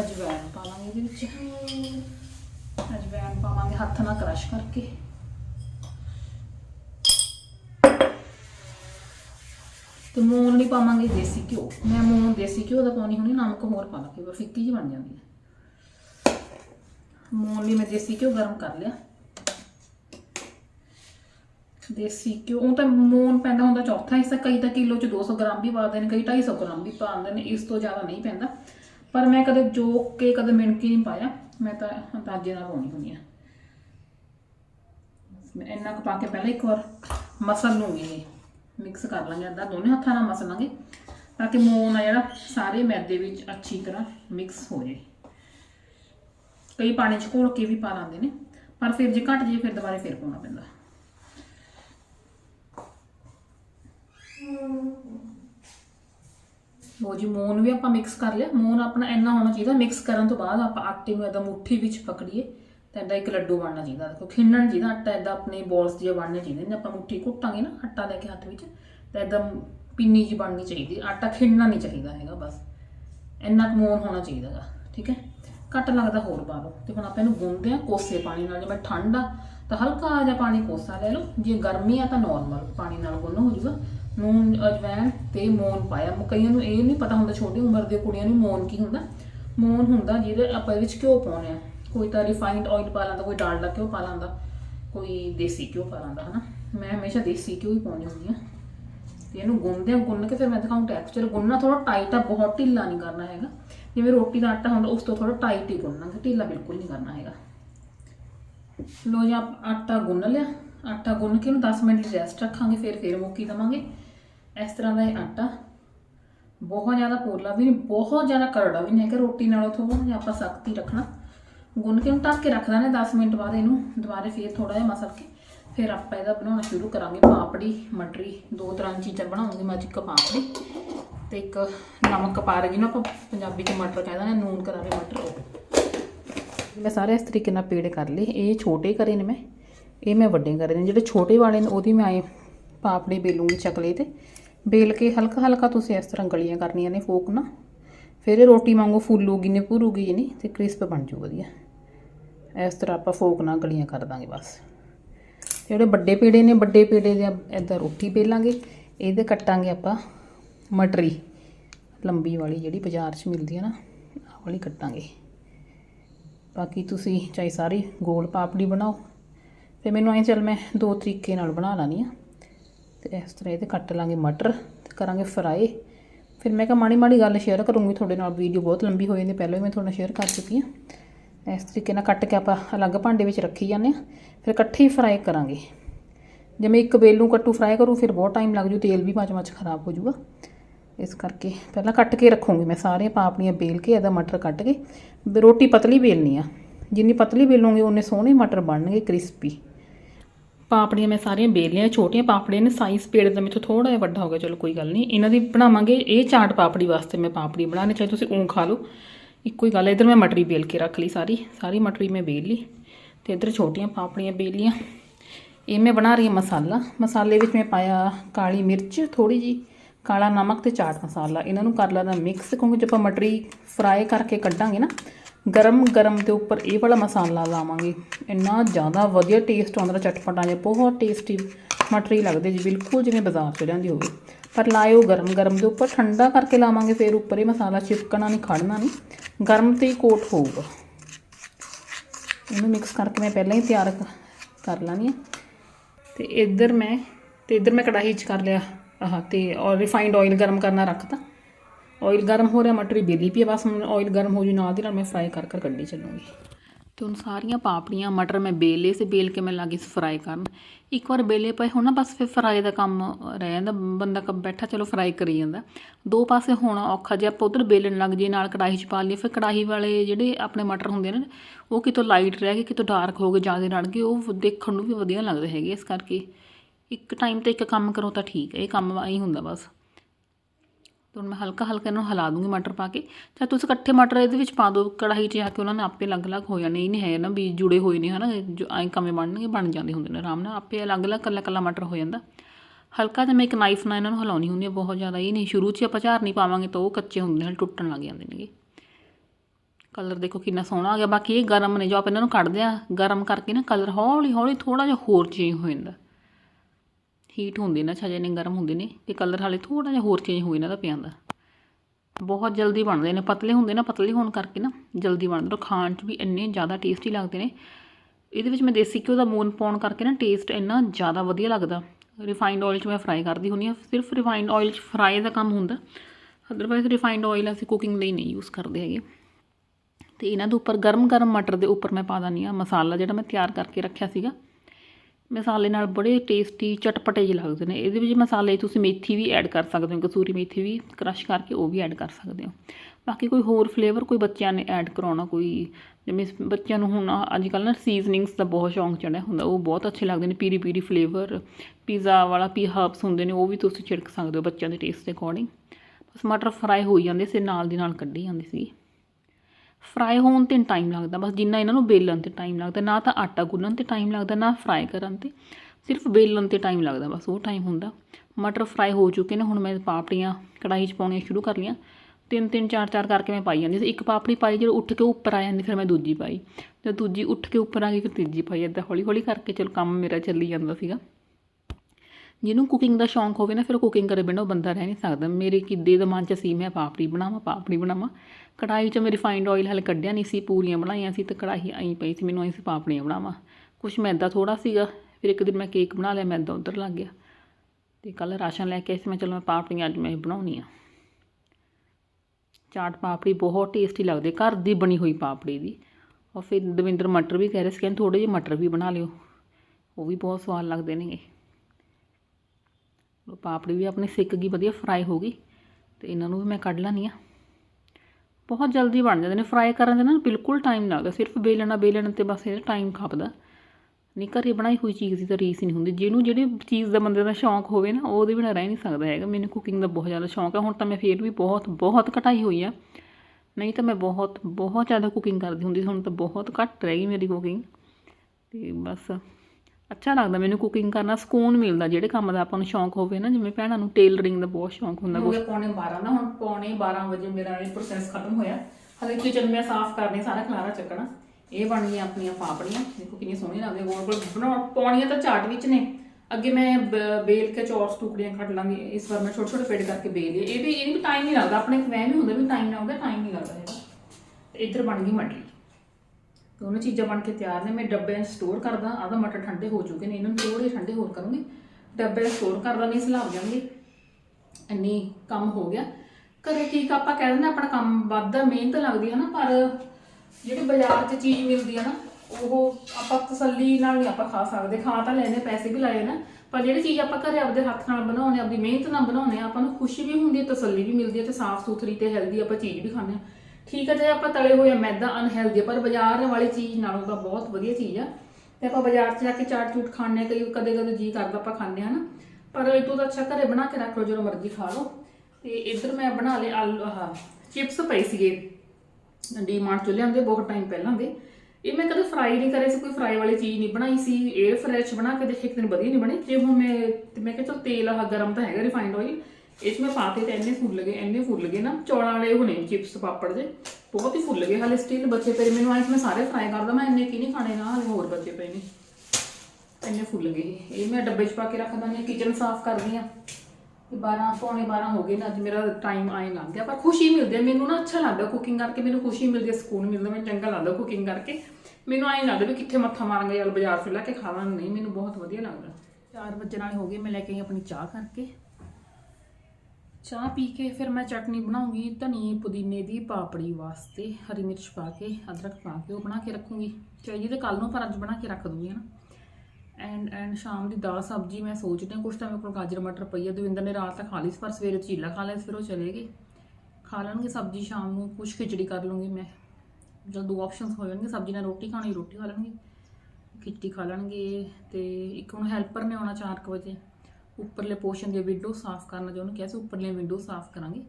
ਅਜਵਾਇਣ ਪਾਵਾਂਗੇ ਇਹਦੇ ਵਿੱਚ। ਅਜਵਾਇਣ ਪਾਵਾਂਗੇ ਹੱਥ ਨਾਲ ਕ੍ਰਸ਼ ਕਰਕੇ। ਤੇ ਮੂਨ ਨਹੀਂ ਪਾਵਾਂਗੇ ਦੇਸੀ ਘਿਓ। ਮੈਂ ਮੂਨ ਦੇਸੀ ਘਿਓ ਦਾ ਪਾਉਣੀ ਹੁੰਦੀ ਨਮਕ ਹੋਰ ਪਾ ਲਾਂਗੇ ਬਸ ਫਿੱਕੀ ਜਿਹੀ ਬਣ ਜਾਂਦੀ ਹੈ। ਮੂਨ ਲਈ ਮੈਂ ਦੇਸੀ ਘਿਓ ਗਰਮ ਕਰ ਲਿਆ। ਦੇਸੀ ਘਿਓ, ਉਹ ਤਾਂ ਮੂਨ ਪੈਂਦਾ ਹੁੰਦਾ ਚੌਥਾ ਹਿੱਸਾ, ਕਈ ਤਾਂ ਕਿਲੋ ਚ 200 ਗ੍ਰਾਮ ਵੀ ਪਾ ਦਿੰਦੇ ਨੇ, ਕਈ 250 ਗ੍ਰਾਮ ਵੀ ਪਾ ਦਿੰਦੇ ਨੇ, ਇਸ ਤੋਂ ਜ਼ਿਆਦਾ ਨਹੀਂ ਪੈਂਦਾ। ਪਰ ਮੈਂ ਕਦੇ ਜੋਕ ਕੇ, ਕਦੇ ਮਿਣਕੀ ਨਹੀਂ ਪਾਇਆ, ਮੈਂ ਤਾਂ ਅੰਦਾਜ਼ੇ ਨਾਲ ਪਾਉਣੀ ਹੁੰਦੀ ਆ ਮੈਂ ਇੰਨਾ ਕੁ ਪਾ ਕੇ ਪਹਿਲਾਂ ਇੱਕ ਵਾਰ ਮਸਲ ਲੂੰਗੀ ਇਹ ਮਿਕਸ ਕਰ ਲਾਂਗੇ ਅੱਧਾ, ਦੋਨੇ ਹੱਥਾਂ ਨਾਲ ਮਸਲ ਲਾਂਗੇ ਤਾਂ ਕਿ ਮੋਨ ਆ ਜਿਹੜਾ ਸਾਰੇ ਮੈਦੇ ਵਿੱਚ ਅੱਛੀ ਤਰ੍ਹਾਂ ਮਿਕਸ ਹੋ ਜਾਏ। ਕਈ ਪਾਣੀ ਚ ਘੋਲ ਕੇ ਵੀ ਪਾ ਲਾਂਦੇ ਨੇ, ਪਰ ਫਿਰ ਜੇ ਘਟ ਜੇ ਫਿਰ ਦੁਬਾਰੇ ਫਿਰ ਪਾਉਣਾ ਪੈਂਦਾ। ਲੋ ਜੀ, ਮੂਨ ਵੀ ਆਪਾਂ ਮਿਕਸ ਕਰ ਲਿਆ। ਮੂਨ ਆਪਣਾ ਇੰਨਾ ਹੋਣਾ ਚਾਹੀਦਾ, ਮਿਕਸ ਕਰਨ ਤੋਂ ਬਾਅਦ ਆਪਾਂ ਆਟੇ ਨੂੰ ਇਦਾਂ ਮੁੱਠੀ ਵਿੱਚ ਪਕੜੀਏ। ਤਾਂ ਇਦਾਂ ਇੱਕ ਲੱਡੂ ਬਣਨਾ ਚਾਹੀਦਾ। ਦੇਖੋ, ਖਿੰਡਣ ਚਾਹੀਦਾ, ਆਟਾ ਇਦਾਂ ਆਪਣੇ ਬੋਲਸ ਜਿਹਾ ਬਣਨੇ ਚਾਹੀਦੇ ਨੇ ਆਪਾਂ ਮੁੱਠੀ ਘੁੱਟਾਂਗੇ ਨਾ ਆਟਾ ਲੈ ਕੇ ਹੱਥ ਵਿੱਚ, ਤਾਂ ਇਦਾਂ ਪਿੰਨੀ ਜੀ ਬਣਨੀ ਚਾਹੀਦੀ। ਆਟਾ ਖਿੰਡਣਾ ਨਹੀਂ ਚਾਹੀਦਾ ਹੈਗਾ, ਬਸ। ਇੰਨਾ ਕੁ ਮੋਨ ਹੋਣਾ ਚਾਹੀਦਾ ਗਾ, ਠੀਕ ਹੈ? ਘੱਟ ਲੱਗਦਾ ਹੋਰ ਪਾ ਲਓ। ਤੇ ਹੁਣ ਆਪਾਂ ਇਹਨੂੰ ਗੁੰਨਦੇ ਆ ਕੋਸੇ ਪਾਣੀ ਨਾਲ। ਜਿਵੇਂ ਠੰਡ ਆ, ਤਾਂ ਹਲਕਾ ਜਿਹਾ ਪਾਣੀ ਕੋਸਾ ਲੈ ਲਓ। ਜੇ ਗਰਮੀ ਆ ਤਾਂ ਨਾਰਮਲ ਪਾਣੀ ਨਾਲ ਗੁੰਨ, ਹੋ ਜਾਊਗਾ ਨੂਨ ਅਜਵਾਇਣ ਤੇ ਮੋਨ ਪਾਇਆ। ਮ- ਕਈਆਂ ਨੂੰ ਇਹ ਨਹੀਂ ਪਤਾ ਹੁੰਦਾ, ਛੋਟੀ ਉਮਰ ਦੀਆਂ ਕੁੜੀਆਂ ਨੂੰ ਮੋਨ ਕੀ ਹੁੰਦਾ? ਮੋਨ ਹੁੰਦਾ ਜਿਹਦੇ ਆਪਾਂ ਇਹਦੇ ਵਿੱਚ ਘਿਓ ਪਾਉਣੇ ਆ ਕੋਈ ਤਾਂ ਰਿਫਾਈਨਡ ਆਇਲ ਪਾ ਲੈਂਦਾ, ਕੋਈ ਡਾਲਡਾ ਘਿਓ ਪਾ ਲੈਂਦਾ, ਕੋਈ ਦੇਸੀ ਘਿਓ ਪਾ ਲੈਂਦਾ, ਹਨਾ? ਮੈਂ ਹਮੇਸ਼ਾ ਦੇਸੀ ਘਿਓ ਹੀ ਪਾਉਂਦੀ ਹੁੰਦੀ ਆ ਤੇ ਇਹਨੂੰ ਗੁੰਨਦੇ ਆ ਗੁੰਨ ਕੇ ਫਿਰ ਮੈਂ ਦਿਖਾਉਂ ਟੈਕਸਚਰ ਗੁੰਨਣਾ ਥੋੜਾ ਟਾਈਟ ਆ, ਬਹੁਤ ਢਿੱਲਾ ਨਹੀਂ ਕਰਨਾ ਹੈਗਾ। ਜਿਵੇਂ ਰੋਟੀ ਦਾ ਆਟਾ ਹੁੰਦਾ, ਉਸ ਤੋਂ ਥੋੜਾ ਟਾਈਟ ਹੀ ਗੁੰਨਣਾ ਹੈ ਢਿੱਲਾ ਬਿਲਕੁਲ ਨਹੀਂ ਕਰਨਾ ਹੈਗਾ। ਲੋ ਜੀ, ਆਪ ਆਟਾ ਗੁੰਨ ਲਿਆ। ਆਟਾ ਗੁੰਨ ਕੇ ਇਹਨੂੰ 10 ਮਿੰਟ ਲਈ ਰੈਸਟ ਰੱਖਾਂਗੇ, ਫਿਰ ਫਿਰ ਮੁੱਕੀ ਦਵਾਂਗੇ। ਇਸ ਤਰ੍ਹਾਂ ਦਾ ਇਹ ਆਟਾ ਬਹੁਤ ਜ਼ਿਆਦਾ ਪੋਲਾ ਵੀ ਨਹੀਂ, ਬਹੁਤ ਜ਼ਿਆਦਾ ਕਰੜਾ ਵੀ ਨਹੀਂ ਹੈਗਾ। ਰੋਟੀ ਨਾਲੋਂ ਥੋੜਾ ਜਿਹਾ ਆਪਾਂ ਸਖਤੀ ਰੱਖਣਾ। ਗੁੰਨ ਕੇ ਉਹਨੂੰ ਢੱਕ ਕੇ ਰੱਖਦਾ ਨੇ 10 ਮਿੰਟ ਬਾਅਦ ਇਹਨੂੰ ਦੁਬਾਰੇ ਫਿਰ ਥੋੜਾ ਜਿਹਾ ਮਸਲ ਕੇ। ਫਿਰ ਆਪਾਂ ਇਹਦਾ ਬਣਾਉਣਾ ਸ਼ੁਰੂ ਕਰਾਂਗੇ ਪਾਪੜੀ, ਮਟਰੀ, ਦੋ ਤਰ੍ਹਾਂ ਦੀ ਚੀਜ਼ਾਂ ਬਣਾਉਂਗੀ ਮੈਂ ਅੱਜ ਇੱਕ ਪਾਪੜੀ ਤੇ ਇੱਕ ਨਮਕ ਪਾਰ ਜਿਹਨੂੰ ਆਪਾਂ ਪੰਜਾਬੀ ਚ ਮਟਰ ਕਹਿੰਦੇ ਨੇ ਨੂਨ ਕਰਾਰੇ ਮਟਰ ਮੈਂ ਸਾਰੇ ਇਸ ਤਰੀਕੇ ਨਾਲ ਪੇੜੇ ਕਰ ਲਏ। ਇਹ ਛੋਟੇ ਕਰੇ ਨੇ ਮੈਂ, ਇਹ ਮੈਂ ਵੱਡੇ ਕਰੇ ਨੇ। ਜਿਹੜੇ ਛੋਟੇ ਵਾਲੇ ਨੇ, ਉਹਦੀ ਮੈਂ ਆਏ ਪਾਪੜੀ ਬੇਲੂੰਗੀ ਚਕਲੇ ਤੇ ਬੇਲ ਕੇ ਹਲਕਾ ਹਲਕਾ ਤੁਸੀਂ ਇਸ ਤਰ੍ਹਾਂ ਗਲੀਆਂ ਕਰਨੀਆਂ ਨੇ ਫੋਕ ਨਾਲ। ਫਿਰ ਇਹ ਰੋਟੀ ਵਾਂਗੂ ਫੁੱਲੂਗੀ ਨੇ ਭੁਰੂਗੀ ਨਹੀਂ ਤੇ ਕ੍ਰਿਸਪ ਬਣ ਜੂ ਵਧੀਆ। ਇਸ ਤਰ੍ਹਾਂ ਆਪਾਂ ਫੋਕ ਨਾਲ ਗਲੀਆਂ ਕਰ ਦਾਂਗੇ ਬਸ। ਜਿਹੜੇ ਵੱਡੇ ਪੇੜੇ ਨੇ, ਵੱਡੇ ਪੇੜੇ ਦੇ ਇਦਾਂ ਰੋਟੀ ਬੇਲਾਂਗੇ ਇਹਦੇ ਕੱਟਾਂਗੇ ਆਪਾਂ ਮਟਰੀ। ਲੰਬੀ ਵਾਲੀ ਜਿਹੜੀ ਬਾਜ਼ਾਰ 'ਚ ਮਿਲਦੀ ਹੈ ਨਾ, ਆਹ ਵਾਲੀ ਕੱਟਾਂਗੇ। ਬਾਕੀ ਤੁਸੀਂ ਚਾਹੇ ਸਾਰੀ ਗੋਲ ਪਾਪੜੀ ਬਣਾਓ। ਤੇ ਮੈਨੂੰ ਐਂ ਚੱਲ ਮੈਂ ਦੋ ਤਰੀਕੇ ਨਾਲ ਬਣਾ ਲਾਨੀ ਆ। ਤੇ ਇਸ ਤਰ੍ਹਾਂ ਇਹਦੇ ਕੱਟ ਲਾਂਗੇ ਮਟਰ ਤੇ ਕਰਾਂਗੇ ਫਰਾਈ। ਫਿਰ ਮੈਂ ਕਿਹਾ ਮਾੜੀ ਮਾੜੀ ਗੱਲ ਸ਼ੇਅਰ ਕਰੂੰਗੀ, ਤੁਹਾਡੇ ਨਾਲ ਵੀਡੀਓ ਬਹੁਤ ਲੰਬੀ ਹੋ ਜਾਂਦੀ, ਪਹਿਲਾਂ ਵੀ ਮੈਂ ਤੁਹਾਡੇ ਨਾਲ ਸ਼ੇਅਰ ਕਰ ਚੁੱਕੀ ਹਾਂ ਇਸ ਤਰੀਕੇ ਨਾਲ ਕੱਟ ਕੇ ਆਪਾਂ ਅਲੱਗ ਭਾਂਡੇ ਵਿੱਚ ਰੱਖੀ ਜਾਂਦੇ ਆ ਫਿਰ ਇਕੱਠੇ ਹੀ ਫਰਾਈ ਕਰਾਂਗੇ। ਜਿਵੇਂ ਇੱਕ ਬੇਲ ਨੂੰ ਕੱਟੂ ਫਰਾਈ ਕਰੂ, ਫਿਰ ਬਹੁਤ ਟਾਈਮ ਲੱਗ ਜੂ, ਤੇਲ ਵੀ ਮੱਚ ਮੱਚ ਖਰਾਬ ਹੋ ਜੂਗਾ। ਇਸ ਕਰਕੇ ਪਹਿਲਾਂ ਕੱਟ ਕੇ ਰੱਖੂੰਗੀ ਮੈਂ ਸਾਰੇ ਪਾਪੜੀਆਂ ਬੇਲ ਕੇ ਇਹਦਾ ਮਟਰ ਕੱਟ ਕੇ। ਰੋਟੀ ਪਤਲੀ ਬੇਲਣੀ ਆ। ਜਿੰਨੀ ਪਤਲੀ ਬੇਲੂੰਗੀ ਉਨੇ ਸੋਹਣੇ ਮਟਰ ਬਣਨਗੇ ਕ੍ਰਿਸਪੀ ਪਾਪੜੀਆਂ ਮੈਂ ਸਾਰੀਆਂ ਬੇਲੀਆਂ, ਛੋਟੀਆਂ ਪਾਪੜੀਆਂ ਨੇ ਸਾਈਜ਼ ਪੇੜ ਦਾ ਮੇਥੋਂ ਥੋੜਾ ਜਿਹਾ ਵੱਡਾ ਹੋ ਗਿਆ, ਚਲੋ ਕੋਈ ਗੱਲ ਨਹੀਂ। ਇਹਨਾਂ ਦੀ ਬਣਾਵਾਂਗੇ ਇਹ ਚਾਟ ਪਾਪੜੀ ਵਾਸਤੇ ਮੈਂ ਪਾਪੜੀ ਬਣਾਉਣੀ, ਚਾਹੇ ਤੁਸੀਂ ਊਂ ਖਾ ਲਓ। ਇੱਕੋ ਹੀ ਗੱਲ ਹੈ। ਇਧਰ ਮੈਂ ਮਟਰੀ ਬੇਲ ਕੇ ਰੱਖ ਲਈ ਸਾਰੀ। ਸਾਰੀ ਮਟਰੀ ਮੈਂ ਬੇਲ ਲਈ ਤੇ ਇਧਰ ਛੋਟੀਆਂ ਪਾਪੜੀਆਂ ਬੇਲ ਲੀਆਂ ਇਹ ਮੈਂ ਬਣਾ ਰਹੀ ਹਾਂ ਮਸਾਲਾ। ਮਸਾਲੇ ਵਿੱਚ ਮੈਂ ਪਾਇਆ ਕਾਲੀ ਮਿਰਚ ਥੋੜੀ ਜੀ ਕਾਲਾ ਨਮਕ ਤੇ ਚਾਟ ਮਸਾਲਾ। ਇਹਨਾਂ ਨੂੰ ਕਰ ਲੈਣਾ ਮਿਕਸ, ਕਿਉਂਕਿ ਜੇ ਆਪਾਂ ਮਟਰੀ ਫਰਾਈ ਕਰਕੇ ਕੱਢਾਂਗੇ ਨਾ, ਗਰਮ ਗਰਮ ਦੇ ਉੱਪਰ ਇਹ ਵਾਲਾ ਮਸਾਲਾ ਲਾਵਾਂਗੇ। ਇੰਨਾ ਜ਼ਿਆਦਾ ਵਧੀਆ ਟੇਸਟ ਆਉਂਦਾ, ਚਟਪਟਾ ਜਿਹਾ ਬਹੁਤ ਟੇਸਟੀ ਮਟਰੀ ਲੱਗਦੇ ਜੀ, ਬਿਲਕੁਲ ਜਿਵੇਂ ਬਾਜ਼ਾਰ 'ਚ ਜਾਂਦੀ ਹੋਵੇ। ਪਰ ਲਾਇਓ ਗਰਮ ਗਰਮ ਦੇ ਉੱਪਰ ਠੰਡਾ ਕਰਕੇ ਲਾਵਾਂਗੇ ਫਿਰ ਉੱਪਰ ਇਹ ਮਸਾਲਾ ਚਿਪਕਣਾ ਨਹੀਂ ਖੜਨਾ ਨਹੀਂ। ਗਰਮ ਤੇ ਹੀ ਕੋਟ ਹੋਊਗਾ। ਇਹਨੂੰ ਮਿਕਸ ਕਰਕੇ ਮੈਂ ਪਹਿਲਾਂ ਹੀ ਤਿਆਰ ਕਰ ਕਰ ਆ ਤੇ ਇੱਧਰ ਮੈਂ ਤੇ ਇੱਧਰ ਮੈਂ ਕੜਾਹੀ 'ਚ ਕਰ ਲਿਆ। ਆਹ ਤੇ ਔਰ ਰਿਫਾਈਨਡ ਆਇਲ ਗਰਮ ਕਰਨਾ ਰੱਖਤਾ। ਆਇਲ ਗਰਮ ਹੋ ਰਿਹਾ ਮਟਰੀ ਬੇਲੀ ਪਈ ਆ, ਬਸ ਹੁਣ ਆਇਲ ਗਰਮ ਹੋ ਜੂ ਨਾਲ ਦੀ ਨਾਲ ਮੈਂ ਫਰਾਈ ਕਰ ਕਰ ਕੱਢੀ ਚੱਲੂੰਗੀ। ਤੇ ਹੁਣ ਸਾਰੀਆਂ ਪਾਪੜੀਆਂ, ਮਟਰ ਮੈਂ ਬੇਲੇ ਸੀ ਬੇਲ ਕੇ ਮੈਂ ਲੱਗੀ ਸੀ ਫਰਾਈ ਕਰਨ। ਇੱਕ ਵਾਰ ਬੇਲੇ ਪਏ ਹੁਣ ਨਾ ਬਸ ਫਿਰ ਫਰਾਈ ਦਾ ਕੰਮ ਰਹਿ ਜਾਂਦਾ। ਬੰਦਾ ਕਬ ਬੈਠਾ ਚਲੋ ਫਰਾਈ ਕਰੀ ਜਾਂਦਾ। ਦੋ ਪਾਸੇ ਹੋਣਾ ਔਖਾ ਜੇ ਆਪਾਂ ਉਧਰ ਬੇਲਣ ਲੱਗ ਜੇ ਨਾਲ ਕੜਾਹੀ 'ਚ ਪਾ ਲਈਏ। ਫਿਰ ਕੜਾਹੀ ਵਾਲੇ ਜਿਹੜੇ ਆਪਣੇ ਮਟਰ ਹੁੰਦੇ ਨੇ, ਉਹ ਕਿਤੋਂ ਲਾਈਟ ਰਹਿ ਗਏ, ਕਿਤੋਂ ਡਾਰਕ ਹੋ ਗਏ, ਜ਼ਿਆਦਾ ਰੜ ਗਏ, ਉਹ ਦੇਖਣ ਨੂੰ ਵੀ ਵਧੀਆ ਲੱਗਦੇ ਹੈਗੇ ਇਸ ਕਰਕੇ ਇੱਕ ਟਾਈਮ ਤੇ ਇੱਕ ਕੰਮ ਕਰੋ ਤਾਂ ਠੀਕ ਹੈ। ਇਹ ਕੰਮ ਆਈ ਹੁੰਦਾ ਬਸ। ਤੇ ਹੁਣ ਮੈਂ ਹਲਕਾ ਹਲਕਾ ਇਹਨਾਂ ਨੂੰ ਹਿਲਾ ਦੂੰਗੀ ਮਟਰ ਪਾ ਕੇ। ਚਾਹੇ ਤੁਸੀਂ ਇਕੱਠੇ ਮਟਰ ਇਹਦੇ ਵਿੱਚ ਪਾ ਦਿਓ ਕੜਾਹੀ 'ਚ ਆ ਕੇ ਉਹਨਾਂ ਨੇ ਆਪੇ ਅਲੱਗ-ਅਲੱਗ ਹੋ ਜਾਣੇ। ਇਹ ਨਹੀਂ ਹੈ ਨਾ ਵੀ ਜੁੜੇ ਹੋਏ ਨੇ, ਹਨਾ? ਜੋ ਐਂ ਕਵੇਂ ਬਣਨਗੇ, ਬਣ ਜਾਂਦੇ ਹੁੰਦੇ ਨੇ ਆਰਾਮ ਨਾਲ। ਆਪੇ ਅਲੱਗ-ਅਲੱਗ ਕੱਲਾ-ਕੱਲਾ ਮਟਰ ਹੋ ਜਾਂਦਾ। ਹਲਕਾ ਜਿਹਾ ਮੈਂ ਇੱਕ ਨਾਈਫ ਨਾਲ ਇਹਨਾਂ ਨੂੰ ਹਿਲਾਉਣੀ ਹੁੰਦੀ ਹੈ ਬਹੁਤ ਜ਼ਿਆਦਾ। ਇਹ ਨਹੀਂ, ਸ਼ੁਰੂ 'ਚ ਆਪਾਂ ਝਾਰ ਨਹੀਂ ਪਾਵਾਂਗੇ ਤਾਂ ਉਹ ਕੱਚੇ ਹੁੰਦੇ ਨੇ ਟੁੱਟਣ ਲੱਗ ਜਾਂਦੇ ਨੇਗੇ। ਕਲਰ ਦੇਖੋ ਕਿੰਨਾ ਸੋਹਣਾ ਆ ਗਿਆ। ਬਾਕੀ ਇਹ ਗਰਮ ਨੇ, ਜੋ ਆਪਾਂ ਇਹਨਾਂ ਨੂੰ ਕੱਢਦੇ ਆ, ਗਰਮ ਕਰਕੇ ਨਾ ਕਲਰ ਹੌਲੀ ਹੌਲੀ ਥੋੜਾ ਜਿਹਾ ਹੋਰ ਚੇਂਜ ਹੋ ਜਾਂਦਾ। ਹੀਟ ਹੁੰਦੇ ਨੇ ਛਜੇ ਨੇ ਗਰਮ ਹੁੰਦੇ ਨੇ, ਤੇ ਕਲਰ ਹਾਲੇ ਥੋੜਾ ਜਿਹਾ ਹੋਰ ਚੇਂਜ ਹੋਏ ਇਹਨਾਂ ਦਾ ਪਿਆ ਦਾ ਬਹੁਤ ਜਲਦੀ ਬਣਦੇ ਨੇ, ਪਤਲੇ ਹੁੰਦੇ ਨਾ, ਪਤਲੇ ਹੋਣ ਕਰਕੇ ਨਾ ਜਲਦੀ ਬਣਦੇ ਨੇ। ਖਾਣ 'ਚ ਵੀ ਇੰਨੇ ਜ਼ਿਆਦਾ ਟੇਸਟੀ ਲੱਗਦੇ ਨੇ। ਇਹਦੇ ਵਿੱਚ ਮੈਂ ਦੇਸੀ ਘਿਓ ਦਾ ਮੂਨ ਪਾਉਣ ਕਰਕੇ ਨਾ ਟੇਸਟ ਇੰਨਾ ਜ਼ਿਆਦਾ ਵਧੀਆ ਲੱਗਦਾ। ਰਿਫਾਈਨਡ ਆਇਲ 'ਚ ਮੈਂ ਫਰਾਈ ਕਰਦੀ ਹੁੰਦੀ ਆ ਸਿਰਫ ਰਿਫਾਈਨਡ ਆਇਲ 'ਚ ਫਰਾਈ ਦਾ ਕੰਮ ਹੁੰਦਾ। ਅਦਰਵਾਈਜ਼ ਰਿਫਾਈਨਡ ਆਇਲ ਅਸੀਂ ਕੁਕਿੰਗ ਲਈ ਨਹੀਂ ਯੂਜ਼ ਕਰਦੇ ਹੈਗੇ। ਤੇ ਇਹਨਾਂ ਦੇ ਉੱਪਰ ਗਰਮ-ਗਰਮ ਮਟਰ ਦੇ ਉੱਪਰ ਮੈਂ ਪਾ ਦਿੰਦੀ ਆ ਮਸਾਲਾ ਜਿਹੜਾ ਮੈਂ ਤਿਆਰ ਕਰਕੇ ਰੱਖਿਆ ਸੀਗਾ। ਮਸਾਲੇ ਨਾਲ ਬੜੇ ਟੇਸਟੀ ਚਟਪਟੇ ਜਿਹੇ ਲੱਗਦੇ ਨੇ। ਇਹਦੇ ਵਿੱਚ ਮਸਾਲੇ ਤੁਸੀਂ ਮੇਥੀ ਵੀ ਐਡ ਕਰ ਸਕਦੇ ਹੋ, ਕਸੂਰੀ ਮੇਥੀ ਵੀ ਕ੍ਰਸ਼ ਕਰਕੇ ਉਹ ਵੀ ਐਡ ਕਰ ਸਕਦੇ ਹੋ। ਬਾਕੀ ਕੋਈ ਹੋਰ ਫਲੇਵਰ ਕੋਈ ਬੱਚਿਆਂ ਨੇ ਐਡ ਕਰਾਉਣਾ, ਕੋਈ ਜਿਵੇਂ ਬੱਚਿਆਂ ਨੂੰ ਹੁਣ ਅੱਜ ਕੱਲ੍ਹ ਨਾ ਸੀਜ਼ਨਿੰਗਸ ਦਾ ਬਹੁਤ ਸ਼ੌਂਕ ਚੜਿਆ ਹੁੰਦਾ, ਉਹ ਬਹੁਤ ਅੱਛੇ ਲੱਗਦੇ ਨੇ ਪੀਰੀ ਪੀਰੀ ਫਲੇਵਰ ਪੀਜ਼ਾ ਵਾਲਾ ਪੀ ਹਰਬਸ ਹੁੰਦੇ ਨੇ, ਉਹ ਵੀ ਤੁਸੀਂ ਛਿੜਕ ਸਕਦੇ ਹੋ ਬੱਚਿਆਂ ਦੇ ਟੇਸਟ ਦੇ ਅਕੋਰਡਿੰਗ ਬਸ ਮਟਰ ਫਰਾਈ ਹੋਈ ਜਾਂਦੇ ਸੀ, ਨਾਲ ਦੀ ਨਾਲ ਕੱਢੀ ਜਾਂਦੀ ਸੀ। ਫਰਾਈ ਹੋਣ ਤੇ ਟਾਈਮ ਲੱਗਦਾ। ਬਸ ਜਿੰਨਾ ਇਹਨਾਂ ਨੂੰ ਬੇਲਣ ਤੇ ਟਾਈਮ ਲੱਗਦਾ, ਨਾ ਤਾਂ ਆਟਾ ਗੁੰਨਣ ਤੇ ਟਾਈਮ ਲੱਗਦਾ, ਨਾ ਫਰਾਈ ਕਰਨ ਤੇ। ਸਿਰਫ ਬੇਲਣ ਤੇ ਟਾਈਮ ਲੱਗਦਾ, ਬਸ ਉਹ ਟਾਈਮ ਹੁੰਦਾ। ਮਟਰ ਫਰਾਈ ਹੋ ਚੁੱਕੇ ਨੇ, ਹੁਣ ਮੈਂ ਪਾਪੜੀਆਂ ਕੜਾਈ 'ਚ ਪਾਉਣੀਆਂ ਸ਼ੁਰੂ ਕਰ ਲਈਆਂ। ਤਿੰਨ ਤਿੰਨ, ਚਾਰ ਚਾਰ ਕਰਕੇ ਮੈਂ ਪਾਈ ਜਾਂਦੀ ਸੀ। ਇੱਕ ਪਾਪੜੀ ਪਾਈ, ਜਦੋਂ ਉੱਠ ਕੇ ਉੱਪਰ ਆ ਜਾਂਦੀ, ਫਿਰ ਮੈਂ ਦੂਜੀ ਪਾਈ। ਤੇ ਦੂਜੀ ਉੱਠ ਕੇ ਉੱਪਰ ਆ ਗਈ, ਫਿਰ ਤੀਜੀ ਪਾਈ। ਏਦਾਂ ਹੌਲੀ ਹੌਲੀ ਕਰਕੇ, ਚਲ ਕੰਮ ਮੇਰਾ ਚੱਲੀ ਜਾਂਦਾ ਸੀਗਾ। ਜਿਹਨੂੰ ਕੁਕਿੰਗ ਦਾ ਸ਼ੌਂਕ ਹੋਵੇ ਨਾ, ਫਿਰ ਕੁਕਿੰਗ ਕਰੇ ਬਿਨਾਂ ਉਹ ਬੰਦਾ ਰਹਿ ਨਹੀਂ ਸਕਦਾ। ਮੇਰੇ ਕਿੱਦੇ ਦਾ ਮਨ ਚ ਸੀ, ਮੈਂ ਪਾਪੜੀ ਬਣਾਵਾਂ ਪਾਪੜੀ ਬਣਾਵਾਂ। ਕੜਾਈ 'ਚ ਮੈਂ ਰਿਫਾਈਨਡ ਆਇਲ ਹਲੇ ਕੱਢਿਆ ਨਹੀਂ ਸੀ, ਪੂਰੀਆਂ ਬਣਾਈਆਂ ਸੀ ਤੇ ਕੜਾਹੀ ਆਈ ਪਈ ਸੀ, ਮੈਨੂੰ ਆਈ ਸੀ ਪਾਪੜੀਆਂ ਬਣਾਵਾਂ। ਕੁਛ ਮੈਦਾ ਥੋੜਾ ਸੀਗਾ, ਫਿਰ ਇੱਕ ਦਿਨ ਮੈਂ ਕੇਕ ਬਣਾ ਲਿਆ, ਮੈਦਾ ਉੱਧਰ ਲੱਗ ਗਿਆ। ਤੇ ਕੱਲ ਰਾਸ਼ਨ ਲੈ ਕੇ ਆਈ ਸੀ, ਮੈਂ ਚਲੋ ਮੈਂ ਪਾਪੜੀਆਂ ਅੱਜ ਮੈਂ ਬਣਾਉਣੀ ਆ। ਚਾਟ ਪਾਪੜੀ ਬਹੁਤ ਟੇਸਟੀ ਲੱਗਦੀ, ਘਰ ਦੀ ਬਣੀ ਹੋਈ ਪਾਪੜੀ ਦੀ। ਔਰ ਫਿਰ ਦਵਿੰਦਰ ਮਟਰ ਵੀ ਕਹਿ ਰਹੇ ਸੀ, ਕਹਿੰਦੇ ਥੋੜੇ ਜਿਹੇ ਮਟਰ ਵੀ ਬਣਾ ਲਿਓ। ਉਹ ਵੀ ਬਹੁਤ ਸਵਾਦ ਲੱਗਦੇ ਨੇਗੇ। ਉਹ ਪਾਪੜੀ ਵੀ ਆਪਣੀ ਸਿੱਕ ਗਈ, ਵਧੀਆ ਫਰਾਈ ਹੋ ਗਈ ਤੇ ਇਹਨਾਂ ਨੂੰ ਵੀ ਮੈਂ ਕੱਢ ਲੈਣੀ ਆ। ਬਹੁਤ ਜਲਦੀ ਬਣ ਜਾਂਦੇ ਨੇ ਫਰਾਈ ਕਰਨ ਦੇ ਨਾ ਬਿਲਕੁਲ ਟਾਈਮ ਲੱਗਦਾ, ਸਿਰਫ ਬੇਲਣਾ ਬੇਲਣ ਤੇ ਬਸ ਇਹ ਟਾਈਮ ਖਪਦਾ। ਨਹੀਂ, ਘਰੇ ਬਣਾਈ ਹੋਈ ਚੀਜ਼ ਦੀ ਤਾਂ ਰੀਸ ਨਹੀਂ ਹੁੰਦੀ, ਜਿਹਨੂੰ ਜਿਹੜੀ ਚੀਜ਼ ਦਾ ਬੰਦੇ ਦਾ ਸ਼ੌਂਕ ਹੋਵੇ ਨਾ ਉਹਦੇ ਬਿਨਾਂ ਰਹਿ ਨਹੀਂ ਸਕਦਾ ਹੈਗਾ। ਮੈਨੂੰ ਕੁਕਿੰਗ ਦਾ ਬਹੁਤ ਜ਼ਿਆਦਾ ਸ਼ੌਂਕ ਹੈ ਹੁਣ ਤਾਂ ਮੈਂ ਫੇਰ ਵੀ ਬਹੁਤ ਬਹੁਤ ਘਟਾਈ ਹੋਈ ਆ। ਨਹੀਂ ਤਾਂ ਮੈਂ ਬਹੁਤ ਬਹੁਤ ਜ਼ਿਆਦਾ ਕੁਕਿੰਗ ਕਰਦੀ ਹੁੰਦੀ ਸੀ, ਹੁਣ ਤਾਂ ਬਹੁਤ ਘੱਟ ਰਹਿ ਗਈ ਮੇਰੀ ਕੁਕਿੰਗ ਤੇ ਬਸ। ਅੱਛਾ ਲੱਗਦਾ ਮੈਨੂੰ ਕੁਕਿੰਗ ਕਰਨਾ ਸਕੂਨ ਮਿਲਦਾ ਜਿਹੜੇ ਕੰਮ ਦਾ ਆਪਾਂ ਨੂੰ ਸ਼ੌਂਕ ਹੋਵੇ ਨਾ ਜਿਵੇਂ ਭੈਣਾਂ ਨੂੰ ਟੇਲਰਿੰਗ ਦਾ ਬਹੁਤ ਸ਼ੌਂਕ ਹੁੰਦਾ ਹੋ ਗਿਆ ਪੌਣੇ 12 ਦਾ ਹੁਣ ਪੌਣੇ 12 ਵਜੇ ਮੇਰਾ ਇਹ ਪ੍ਰੋਸੈਸ ਖਤਮ ਹੋਇਆ। ਹਲੇ ਕਿਚਨ ਮੈਂ ਸਾਫ਼ ਕਰਨੀ ਸਾਰਾ ਖਲਾਰਾ ਚੱਕਣਾ। ਇਹ ਬਣ ਗਈਆਂ ਆਪਣੀਆਂ ਪਾਪੜੀਆਂ ਦੇਖੋ ਕਿੰਨੀਆਂ ਸੋਹਣੀਆਂ ਲੱਗਦੀਆਂ ਗੋਲ ਗੋਲ ਬਣਾ ਪਾਉਣੀਆਂ ਤਾਂ ਚਾਟ ਵਿੱਚ ਨੇ। ਅੱਗੇ ਮੈਂ ਬ- ਬੇਲ ਕੇ ਚੌਰਸ ਟੁਕੜੀਆਂ ਕੱਟ ਲਾਂਗੀ ਇਸ ਵਾਰ ਮੈਂ ਛੋਟੇ ਛੋਟੇ ਪੇੜ ਕਰਕੇ ਬੇਲ ਲਏ ਇਹ ਵੀ ਇਹ ਵੀ ਟਾਈਮ ਨਹੀਂ ਲੱਗਦਾ ਆਪਣੇ ਵਹਿਮ ਹੀ ਹੁੰਦਾ ਵੀ ਟਾਈਮ ਨਾ ਹੁੰਦਾ ਟਾਈਮ ਨਹੀਂ ਲੱਗਦਾ ਤੇ ਇੱਧਰ ਬਣ ਗਈ ਮਟਰੀ। ਦੋਨੋਂ ਚੀਜ਼ਾਂ ਬਣ ਕੇ ਤਿਆਰ ਨੇ ਮੈਂ ਡੱਬੇ 'ਚ ਸਟੋਰ ਕਰਦਾ ਆਦਾ ਮਟਰ ਠੰਡੇ ਹੋ ਚੁੱਕੇ ਨੇ ਇਹਨਾਂ ਨੂੰ ਥੋੜੇ ਠੰਡੇ ਹੋਰ ਕਰੂੰਗੀ। ਡੱਬੇ 'ਚ ਸਟੋਰ ਕਰਦਾ ਨਹੀਂ ਸਲਾਬ ਜਾਣਗੇ। ਇੰਨੀ ਕੰਮ ਹੋ ਗਿਆ। ਘਰੇ ਠੀਕ ਆ, ਆਪਾਂ ਕਹਿ ਦਿੰਦੇ ਹਾਂ ਆਪਣਾ ਕੰਮ ਵੱਧਦਾ ਮਿਹਨਤ ਲੱਗਦੀ ਹੈ ਨਾ ਪਰ ਜਿਹੜੀ ਬਾਜ਼ਾਰ 'ਚ ਚੀਜ਼ ਮਿਲਦੀ ਹੈ ਨਾ ਉਹ ਆਪਾਂ ਤਸੱਲੀ ਨਾਲ ਨਹੀਂ ਆਪਾਂ ਖਾ ਸਕਦੇ। ਖਾ ਤਾਂ ਲੈਨੇ ਪੈਸੇ ਵੀ ਲਾਏ ਨਾ ਪਰ ਜਿਹੜੀ ਚੀਜ਼ ਆਪਾਂ ਘਰੇ ਆਪਦੇ ਹੱਥ ਨਾਲ ਬਣਾਉਣੇ ਆਪਦੀ ਮਿਹਨਤ ਨਾਲ ਬਣਾਉਣੇ ਆ ਆਪਾਂ ਨੂੰ ਖੁਸ਼ੀ ਵੀ ਹੁੰਦੀ ਹੈ ਤਸੱਲੀ ਵੀ ਮਿਲਦੀ ਹੈ ਤੇ ਸਾਫ਼ ਸੁਥਰੀ ਤੇ ਹੈਲਦੀ ਆਪਾਂ ਚੀਜ਼ ਵੀ ਖਾਂਦੇ ਹਾਂ। ਠੀਕ ਹੈ ਜੇ ਆਪਾਂ ਤਲੇ ਹੋਏ ਆ ਮੈਦਾ ਅਨਹੈਲਦੀ ਪਰ ਬਾਜ਼ਾਰ ਵਾਲੀ ਚੀਜ਼ ਨਾਲੋਂ ਤਾਂ ਬਹੁਤ ਵਧੀਆ ਚੀਜ਼ ਆ। ਤੇ ਆਪਾਂ ਬਾਜ਼ਾਰ 'ਚ ਜਾ ਕੇ ਚਾਟ ਚੂਟ ਖਾਣੇ ਆ, ਕਈ ਕਦੇ ਕਦੇ ਜੀ ਕਰਦਾ ਆਪਾਂ ਖਾਂਦੇ ਆ ਨਾ। ਪਰ ਇਹ ਤੋਂ ਤਾਂ ਅੱਛਾ ਘਰੇ ਬਣਾ ਕੇ ਰੱਖ ਲਓ, ਜਦੋਂ ਮਰਜ਼ੀ ਖਾ ਲਓ। ਤੇ ਇੱਧਰ ਮੈਂ ਬਣਾ ਲਏ ਆਲੂ, ਆਹ ਚਿਪਸ ਪਏ ਸੀਗੇ। ਡੀਮਾਰਟ ਚੋਂ ਲਿਆਂਦੇ, ਬਹੁਤ ਟਾਈਮ ਪਹਿਲਾਂ ਦੇ। ਇਹ ਮੈਂ ਕਦੇ ਫਰਾਈ ਨਹੀਂ ਕਰੇ ਸੀ, ਕੋਈ ਫਰਾਈ ਵਾਲੀ ਚੀਜ਼ ਨਹੀਂ ਬਣਾਈ ਸੀ। 에ਅਰ ਫਰੈਸ਼ ਬਣਾ ਕੇ ਦੇਖੇ, ਇੱਕ ਦਿਨ ਵਧੀਆ ਨਹੀਂ ਬਣੇ। ਤੇ ਹੁਣ ਮੈਂ, ਤੇ ਮੈਂ ਕਿਹਾ ਚਲ ਤੇਲ ਆਹ ਗਰਮ ਤਾਂ ਹੈਗਾ ਰਿਫਾਈਨਡ ਆਇਲ ਇਹ 'ਚ ਮੈਂ ਪਾਤੇ ਤਾਂ ਇੰਨੇ ਫੁੱਲ ਗਏ ਇੰਨੇ ਫੁੱਲ ਗਏ ਨਾ, ਚੌਲਾਂ ਵਾਲੇ ਹੁਣੇ ਚਿਪਸ, ਪਾਪੜ ਜੇ। ਬਹੁਤ ਹੀ ਫੁੱਲ ਗਏ ਹਾਲੇ ਸਟਿਲ ਬੱਚੇ ਪਏ ਮੈਨੂੰ ਆਏ ਮੈਂ ਸਾਰੇ ਫਰਾਈ ਕਰਦਾ, ਮੈਂ ਇੰਨੇ ਕੀ ਨਹੀਂ ਖਾਣੇ ਨਾ, ਹਾਲੇ ਹੋਰ ਬੱਚੇ ਪਏ ਨੇ। ਇੰਨੇ ਫੁੱਲ ਗਏ ਇਹ। ਮੈਂ ਡੱਬੇ 'ਚ ਪਾ ਕੇ ਰੱਖ ਦਿੰਦੀ ਕਿਚਨ ਸਾਫ਼ ਕਰਦੀ ਹਾਂ। ਤੇ 12 ਪੌਣੇ 12 ਹੋ ਗਏ ਨਾ, ਅੱਜ ਮੇਰਾ ਟਾਈਮ ਆਏ ਲੰਘ ਗਿਆ, ਪਰ ਖੁਸ਼ੀ ਮਿਲਦੀ ਹੈ। ਮੈਨੂੰ ਨਾ ਅੱਛਾ ਲੱਗਦਾ ਕੁਕਿੰਗ ਕਰਕੇ, ਮੈਨੂੰ ਖੁਸ਼ੀ ਮਿਲਦੀ ਹੈ, ਸਕੂਨ ਮਿਲਦਾ, ਮੈਨੂੰ ਚੰਗਾ ਲੱਗਦਾ ਕੁਕਿੰਗ ਕਰਕੇ। ਮੈਨੂੰ ਆਏ ਲੱਗਦਾ ਵੀ ਕਿੱਥੇ ਮੱਥਾ ਮਾਰਾਂਗੇ ਯਾਰ ਬਾਜ਼ਾਰ ਤੋਂ ਲੈ ਕੇ ਖਾਵਾਂਗੇ ਨਹੀਂ, ਮੈਨੂੰ ਬਹੁਤ ਵਧੀਆ ਲੱਗਦਾ। 4 ਵਜੇ ਨਾਲ ਹੋ ਗਏ, ਮੈਂ ਲੈ ਕੇ ਆਈ ਆਪਣੀ ਚਾਹ ਕਰਕੇ। ਚਾਹ ਪੀ ਕੇ ਫਿਰ ਮੈਂ ਚਟਨੀ ਬਣਾਉਂਗੀ ਧਨੀਏ ਪੁਦੀਨੇ ਦੀ ਪਾਪੜੀ ਵਾਸਤੇ ਹਰੀ ਮਿਰਚ ਪਾ ਕੇ ਅਦਰਕ ਪਾ ਕੇ ਉਹ ਬਣਾ ਕੇ ਰੱਖੂੰਗੀ। ਚਾਹੀਦੀ ਤੇ ਕੱਲ ਨੂੰ ਪਰ ਅੱਜ ਬਣਾ ਕੇ ਰੱਖ ਦੂੰਗੀ ਨਾ ਐਂਡ ਐਂਡ ਸ਼ਾਮ ਦੀ ਦਾਲ ਸਬਜ਼ੀ ਮੈਂ ਸੋਚਦੀ ਹਾਂ ਕੁਛ ਤਾਂ ਮੇਰੇ ਕੋਲ ਗਾਜਰ ਮਟਰ ਪਈ ਹੈ ਦਵਿੰਦਰ ਨੇ ਰਾਤ ਤਾਂ ਖਾ ਲਈ ਸੀ ਪਰ ਸਵੇਰੇ ਚੀਲਾ ਖਾ ਲਿਆ ਸੀ, ਫਿਰ ਉਹ ਚਲੇ ਗਏ। ਖਾ ਲੈਣਗੇ ਸਬਜ਼ੀ ਸ਼ਾਮ ਨੂੰ ਕੁਛ ਖਿਚੜੀ ਕਰ ਲੂੰਗੀ ਮੈਂ। ਜਦ ਦੋ ਆਪਸ਼ਨਸ ਹੋ ਜਾਣਗੇ ਸਬਜ਼ੀ ਨਾਲ ਰੋਟੀ ਖਾਣੀ ਰੋਟੀ ਖਾ ਲੈਣਗੇ ਖਿਚੜੀ ਖਾ ਲੈਣਗੇ ਤੇ ਇੱਕ ਹੁਣ ਹੈਲਪਰ ਨੇ ਆਉਣਾ 4 ਵਜੇ। ਉੱਪਰਲੇ ਪੋਰਸ਼ਨ ਦੀਆਂ ਵਿੰਡੋ ਸਾਫ਼ ਕਰਨਾ ਜੋ ਉਹਨੂੰ ਕਿਹਾ ਸੀ ਉੱਪਰਲੀਆਂ ਵਿੰਡੋ ਸਾਫ਼ ਕਰਾਂਗੇ।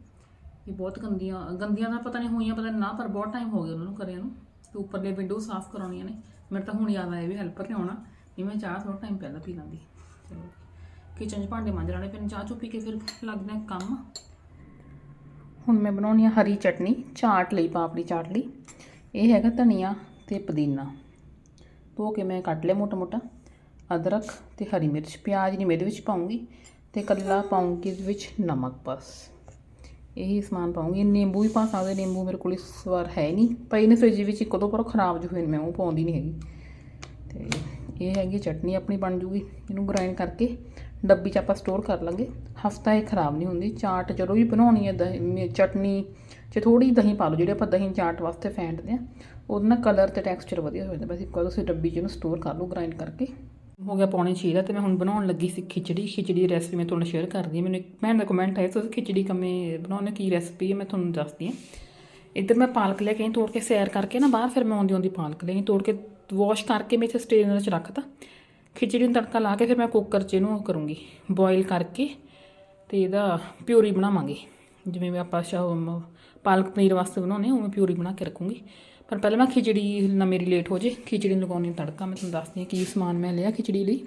ਇਹ ਬਹੁਤ ਗੰਦੀਆਂ ਗੰਦੀਆਂ ਤਾਂ ਪਤਾ ਨਹੀਂ ਹੋਈਆਂ, ਪਤਾ ਨਾ, ਪਰ ਬਹੁਤ ਟਾਈਮ ਹੋ ਗਿਆ ਉਹਨਾਂ ਨੂੰ ਕਰਿਆ ਨੂੰ। ਤੇ ਉੱਪਰਲੇ ਵਿੰਡੋ ਸਾਫ਼ ਕਰਾਉਣੀਆਂ ਨੇ। ਮੇਰੇ ਤਾਂ ਹੁਣ ਯਾਦ ਆਇਆ ਵੀ ਹੈਲਪਰ ਨੇ ਆਉਣਾ ਨਹੀਂ ਮੈਂ ਚਾਹ ਥੋੜਾ ਟਾਈਮ ਪਹਿਲਾਂ ਪੀ ਲਾਂਦੀ ਚਲੋ ਕਿਚਨ 'ਚ ਭਾਂਡੇ ਮਾਂਜ ਲਾਣੇ ਫਿਰ ਚਾਹ ਚੁ ਪੀ ਕੇ ਫਿਰ ਲੱਗਦਾ ਕੰਮ। ਹੁਣ ਮੈਂ ਬਣਾਉਣੀ ਆ ਹਰੀ ਚਟਨੀ, ਚਾਟ ਲਈ, ਪਾਪੜੀ ਚਾਟ ਲਈ। ਇਹ ਹੈਗਾ ਧਨੀਆ ਤੇ ਪੁਦੀਨਾ। ਧੋ ਕੇ ਮੈਂ ਕੱਟ ਲਿਆ ਮੋਟਾ ਮੋਟਾ ਅਦਰਕ ਤੇ ਹਰੀ ਮਿਰਚ, ਪਿਆਜ਼ ਨਹੀਂ ਮੈਂ ਇਹਦੇ ਵਿੱਚ ਪਾਉਂਗੀ ਤੇ ਕੱਲਾ ਪਾਉਂਗੀ ਇਹਦੇ ਵਿੱਚ ਨਮਕ ਬਸ। ਇਹੀ ਸਮਾਨ ਪਾਉਂਗੀ। ਨਿੰਬੂ ਵੀ ਪਾ ਸਕਦੇ, ਨਿੰਬੂ ਮੇਰੇ ਕੋਲ ਇਸ ਵਾਰ ਹੈ ਨਹੀਂ ਪਈ ਨੇ ਫ੍ਰਿਜ ਵਿੱਚ ਇੱਕ ਦੋ ਪਰ ਉਹ ਖਰਾਬ ਜਿਹੇ ਹੋਏ ਮੈਂ ਉਹ ਪਾਉਂਦੀ ਨਹੀਂ ਹੈਗੀ। ਤੇ ਇਹ ਹੈਗੀ ਚਟਨੀ, ਆਪਣੀ ਬਣ ਜੂਗੀ। ਇਹਨੂੰ ਗ੍ਰਾਈਂਡ ਕਰਕੇ ਡੱਬੀ 'ਚ ਆਪਾਂ ਸਟੋਰ ਕਰ ਲਾਂਗੇ। ਹਫਤਾ ਇਹ ਖਰਾਬ ਨਹੀਂ ਹੁੰਦੀ। ਚਾਟ ਜਦੋਂ ਵੀ ਬਣਾਉਣੀ ਹੈ ਦਹੀਂ ਚਟਨੀ 'ਚ ਥੋੜੀ ਦਹੀਂ ਪਾ ਲਓ, ਜਿਹੜੇ ਆਪਾਂ ਦਹੀਂ ਚਾਟ ਵਾਸਤੇ ਫੈਂਟਦੇ ਆ, ਉਹਦੇ ਨਾਲ ਕਲਰ ਤੇ ਟੈਕਸਚਰ ਵਧੀਆ ਹੋ ਜਾਂਦਾ। ਬਸ ਇੱਕ ਵਾਰ ਤੁਸੀਂ ਡੱਬੀ 'ਚ ਇਹਨੂੰ ਸਟੋਰ ਕਰ ਲਓ ਗ੍ਰਾਈਂਡ ਕਰਕੇ। ਹੋ ਗਿਆ ਪੌਣੇ ਛੇ ਦਾ ਤੇ ਮੈਂ ਹੁਣ ਬਣਾਉਣ ਲੱਗੀ ਸੀ ਖਿਚੜੀ ਖਿਚੜੀ ਦੀ ਰੈਸਪੀ ਮੈਂ ਤੁਹਾਨੂੰ ਸ਼ੇਅਰ ਕਰਦੀ ਹਾਂ। ਮੈਨੂੰ ਇੱਕ ਭੈਣ ਦਾ ਕਮੈਂਟ ਆਇਆ ਤੁਸੀਂ ਖਿਚੜੀ ਕਮੇ ਬਣਾਉਣੇ ਕੀ ਰੈਸਪੀ ਹੈ? ਮੈਂ ਤੁਹਾਨੂੰ ਦੱਸਦੀ ਹਾਂ। ਇੱਧਰ ਮੈਂ ਪਾਲਕ ਲੈ ਕੇ ਆਈ, ਤੋੜ ਕੇ ਸੈਰ ਕਰਕੇ ਨਾ ਬਾਹਰ, ਫਿਰ ਮੈਂ ਆਉਂਦੀ ਆਉਂਦੀ ਪਾਲਕ ਲੈ ਆਈ ਤੋੜ ਕੇ ਵਾਸ਼ ਕਰਕੇ ਮੈਂ ਇੱਥੇ ਸਟੇਨਰ 'ਚ ਰੱਖਤਾ। ਖਿਚੜੀ ਨੂੰ ਤੜਕਾ ਲਾ ਕੇ ਫਿਰ ਮੈਂ ਕੁੱਕਰ 'ਚ ਇਹਨੂੰ ਉਹ ਕਰੂੰਗੀ ਬੋਇਲ ਕਰਕੇ ਤੇ ਇਹਦਾ ਪਿਊਰੀ ਬਣਾਵਾਂਗੇ। ਜਿਵੇਂ ਮੈਂ ਆਪਾਂ ਸ਼ਾ ਪਾਲਕ ਪਨੀਰ ਵਾਸਤੇ ਬਣਾਉਂਦੇ ਹਾਂ, ਉਵੇਂ ਪਿਊਰੀ ਬਣਾ ਕੇ ਰੱਖੂੰਗੀ। ਪਰ ਪਹਿਲਾਂ ਮੈਂ ਖਿਚੜੀ ਨਾ ਮੇਰੀ ਲੇਟ ਹੋ ਜੇ, ਖਿਚੜੀ ਨੂੰ ਲਗਾਉਣੀ ਤੜਕਾ, ਮੈਂ ਤੁਹਾਨੂੰ ਦੱਸਦੀ ਹਾਂ ਕੀ ਸਮਾਨ ਮੈਂ ਲਿਆ ਖਿਚੜੀ ਲਈ।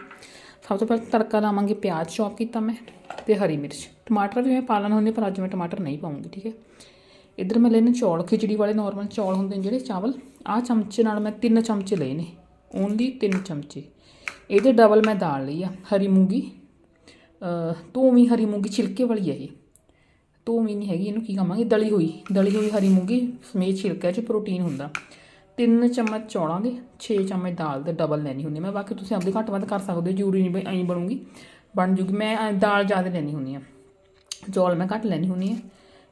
ਸਭ ਤੋਂ ਪਹਿਲਾਂ ਤੜਕਾ ਲਾਵਾਂਗੇ ਪਿਆਜ਼ ਚੌਪ ਕੀਤਾ ਮੈਂ ਤੇ ਹਰੀ ਮਿਰਚ। ਟਮਾਟਰ ਵੀ ਮੈਂ ਪਾ ਲੈਣੇ ਹੁੰਦੇ ਪਰ ਅੱਜ ਮੈਂ ਟਮਾਟਰ ਨਹੀਂ ਪਾਉਂਗੀ, ਠੀਕ ਹੈ? ਇੱਧਰ ਮੈਂ ਲੈਣੇ ਚੌਲ, ਖਿਚੜੀ ਵਾਲੇ ਨਾਰਮਲ ਚੌਲ ਹੁੰਦੇ ਨੇ ਜਿਹੜੇ ਚਾਵਲ, ਆਹ ਚਮਚੇ ਨਾਲ ਮੈਂ ਤਿੰਨ ਚਮਚੇ ਲਏ ਨੇ ਓਨਲੀ ਤਿੰਨ ਚਮਚੇ। ਇਹਦੇ ਡਬਲ ਮੈਂ ਦਾਲ ਲਈ ਆ, ਹਰੀ ਮੂੰਗੀ ਅ ਧੂਮੀ ਹਰੀ ਮੂੰਗੀ ਛਿਲਕੇ ਵਾਲੀ ਹੈ ਇਹ। ਧੂਮੀ ਨਹੀਂ ਹੈਗੀ, ਇਹਨੂੰ ਕੀ ਕਹਾਂਗੇ ਦਲੀ ਹੋਈ ਦਲੀ ਹੋਈ ਹਰੀ ਮੂੰਗੀ, ਸਮੇਤ ਛਿਲਕੇ 'ਚ ਪ੍ਰੋਟੀਨ ਹੁੰਦਾ। ਤਿੰਨ ਚਮਚ ਚੌਲਾਂ ਦੇ 6 ਚਮਚ ਦਾਲ ਦੇ ਡਬਲ ਲੈਣੀ ਹੁੰਦੀ ਮੈਂ ਬਾਕੀ ਤੁਸੀਂ ਆਪਦੇ ਘੱਟ ਵੱਧ ਕਰ ਸਕਦੇ ਹੋ, ਜ਼ਰੂਰੀ ਨਹੀਂ ਬਈ ਐਂ ਬਣੂਗੀ, ਬਣ ਜੂਗੀ। ਮੈਂ ਦਾਲ ਜ਼ਿਆਦਾ ਲੈਣੀ ਹੁੰਦੀ ਆ। ਚੌਲ ਮੈਂ ਘੱਟ ਲੈਣੀ ਹੁੰਦੀ ਆ।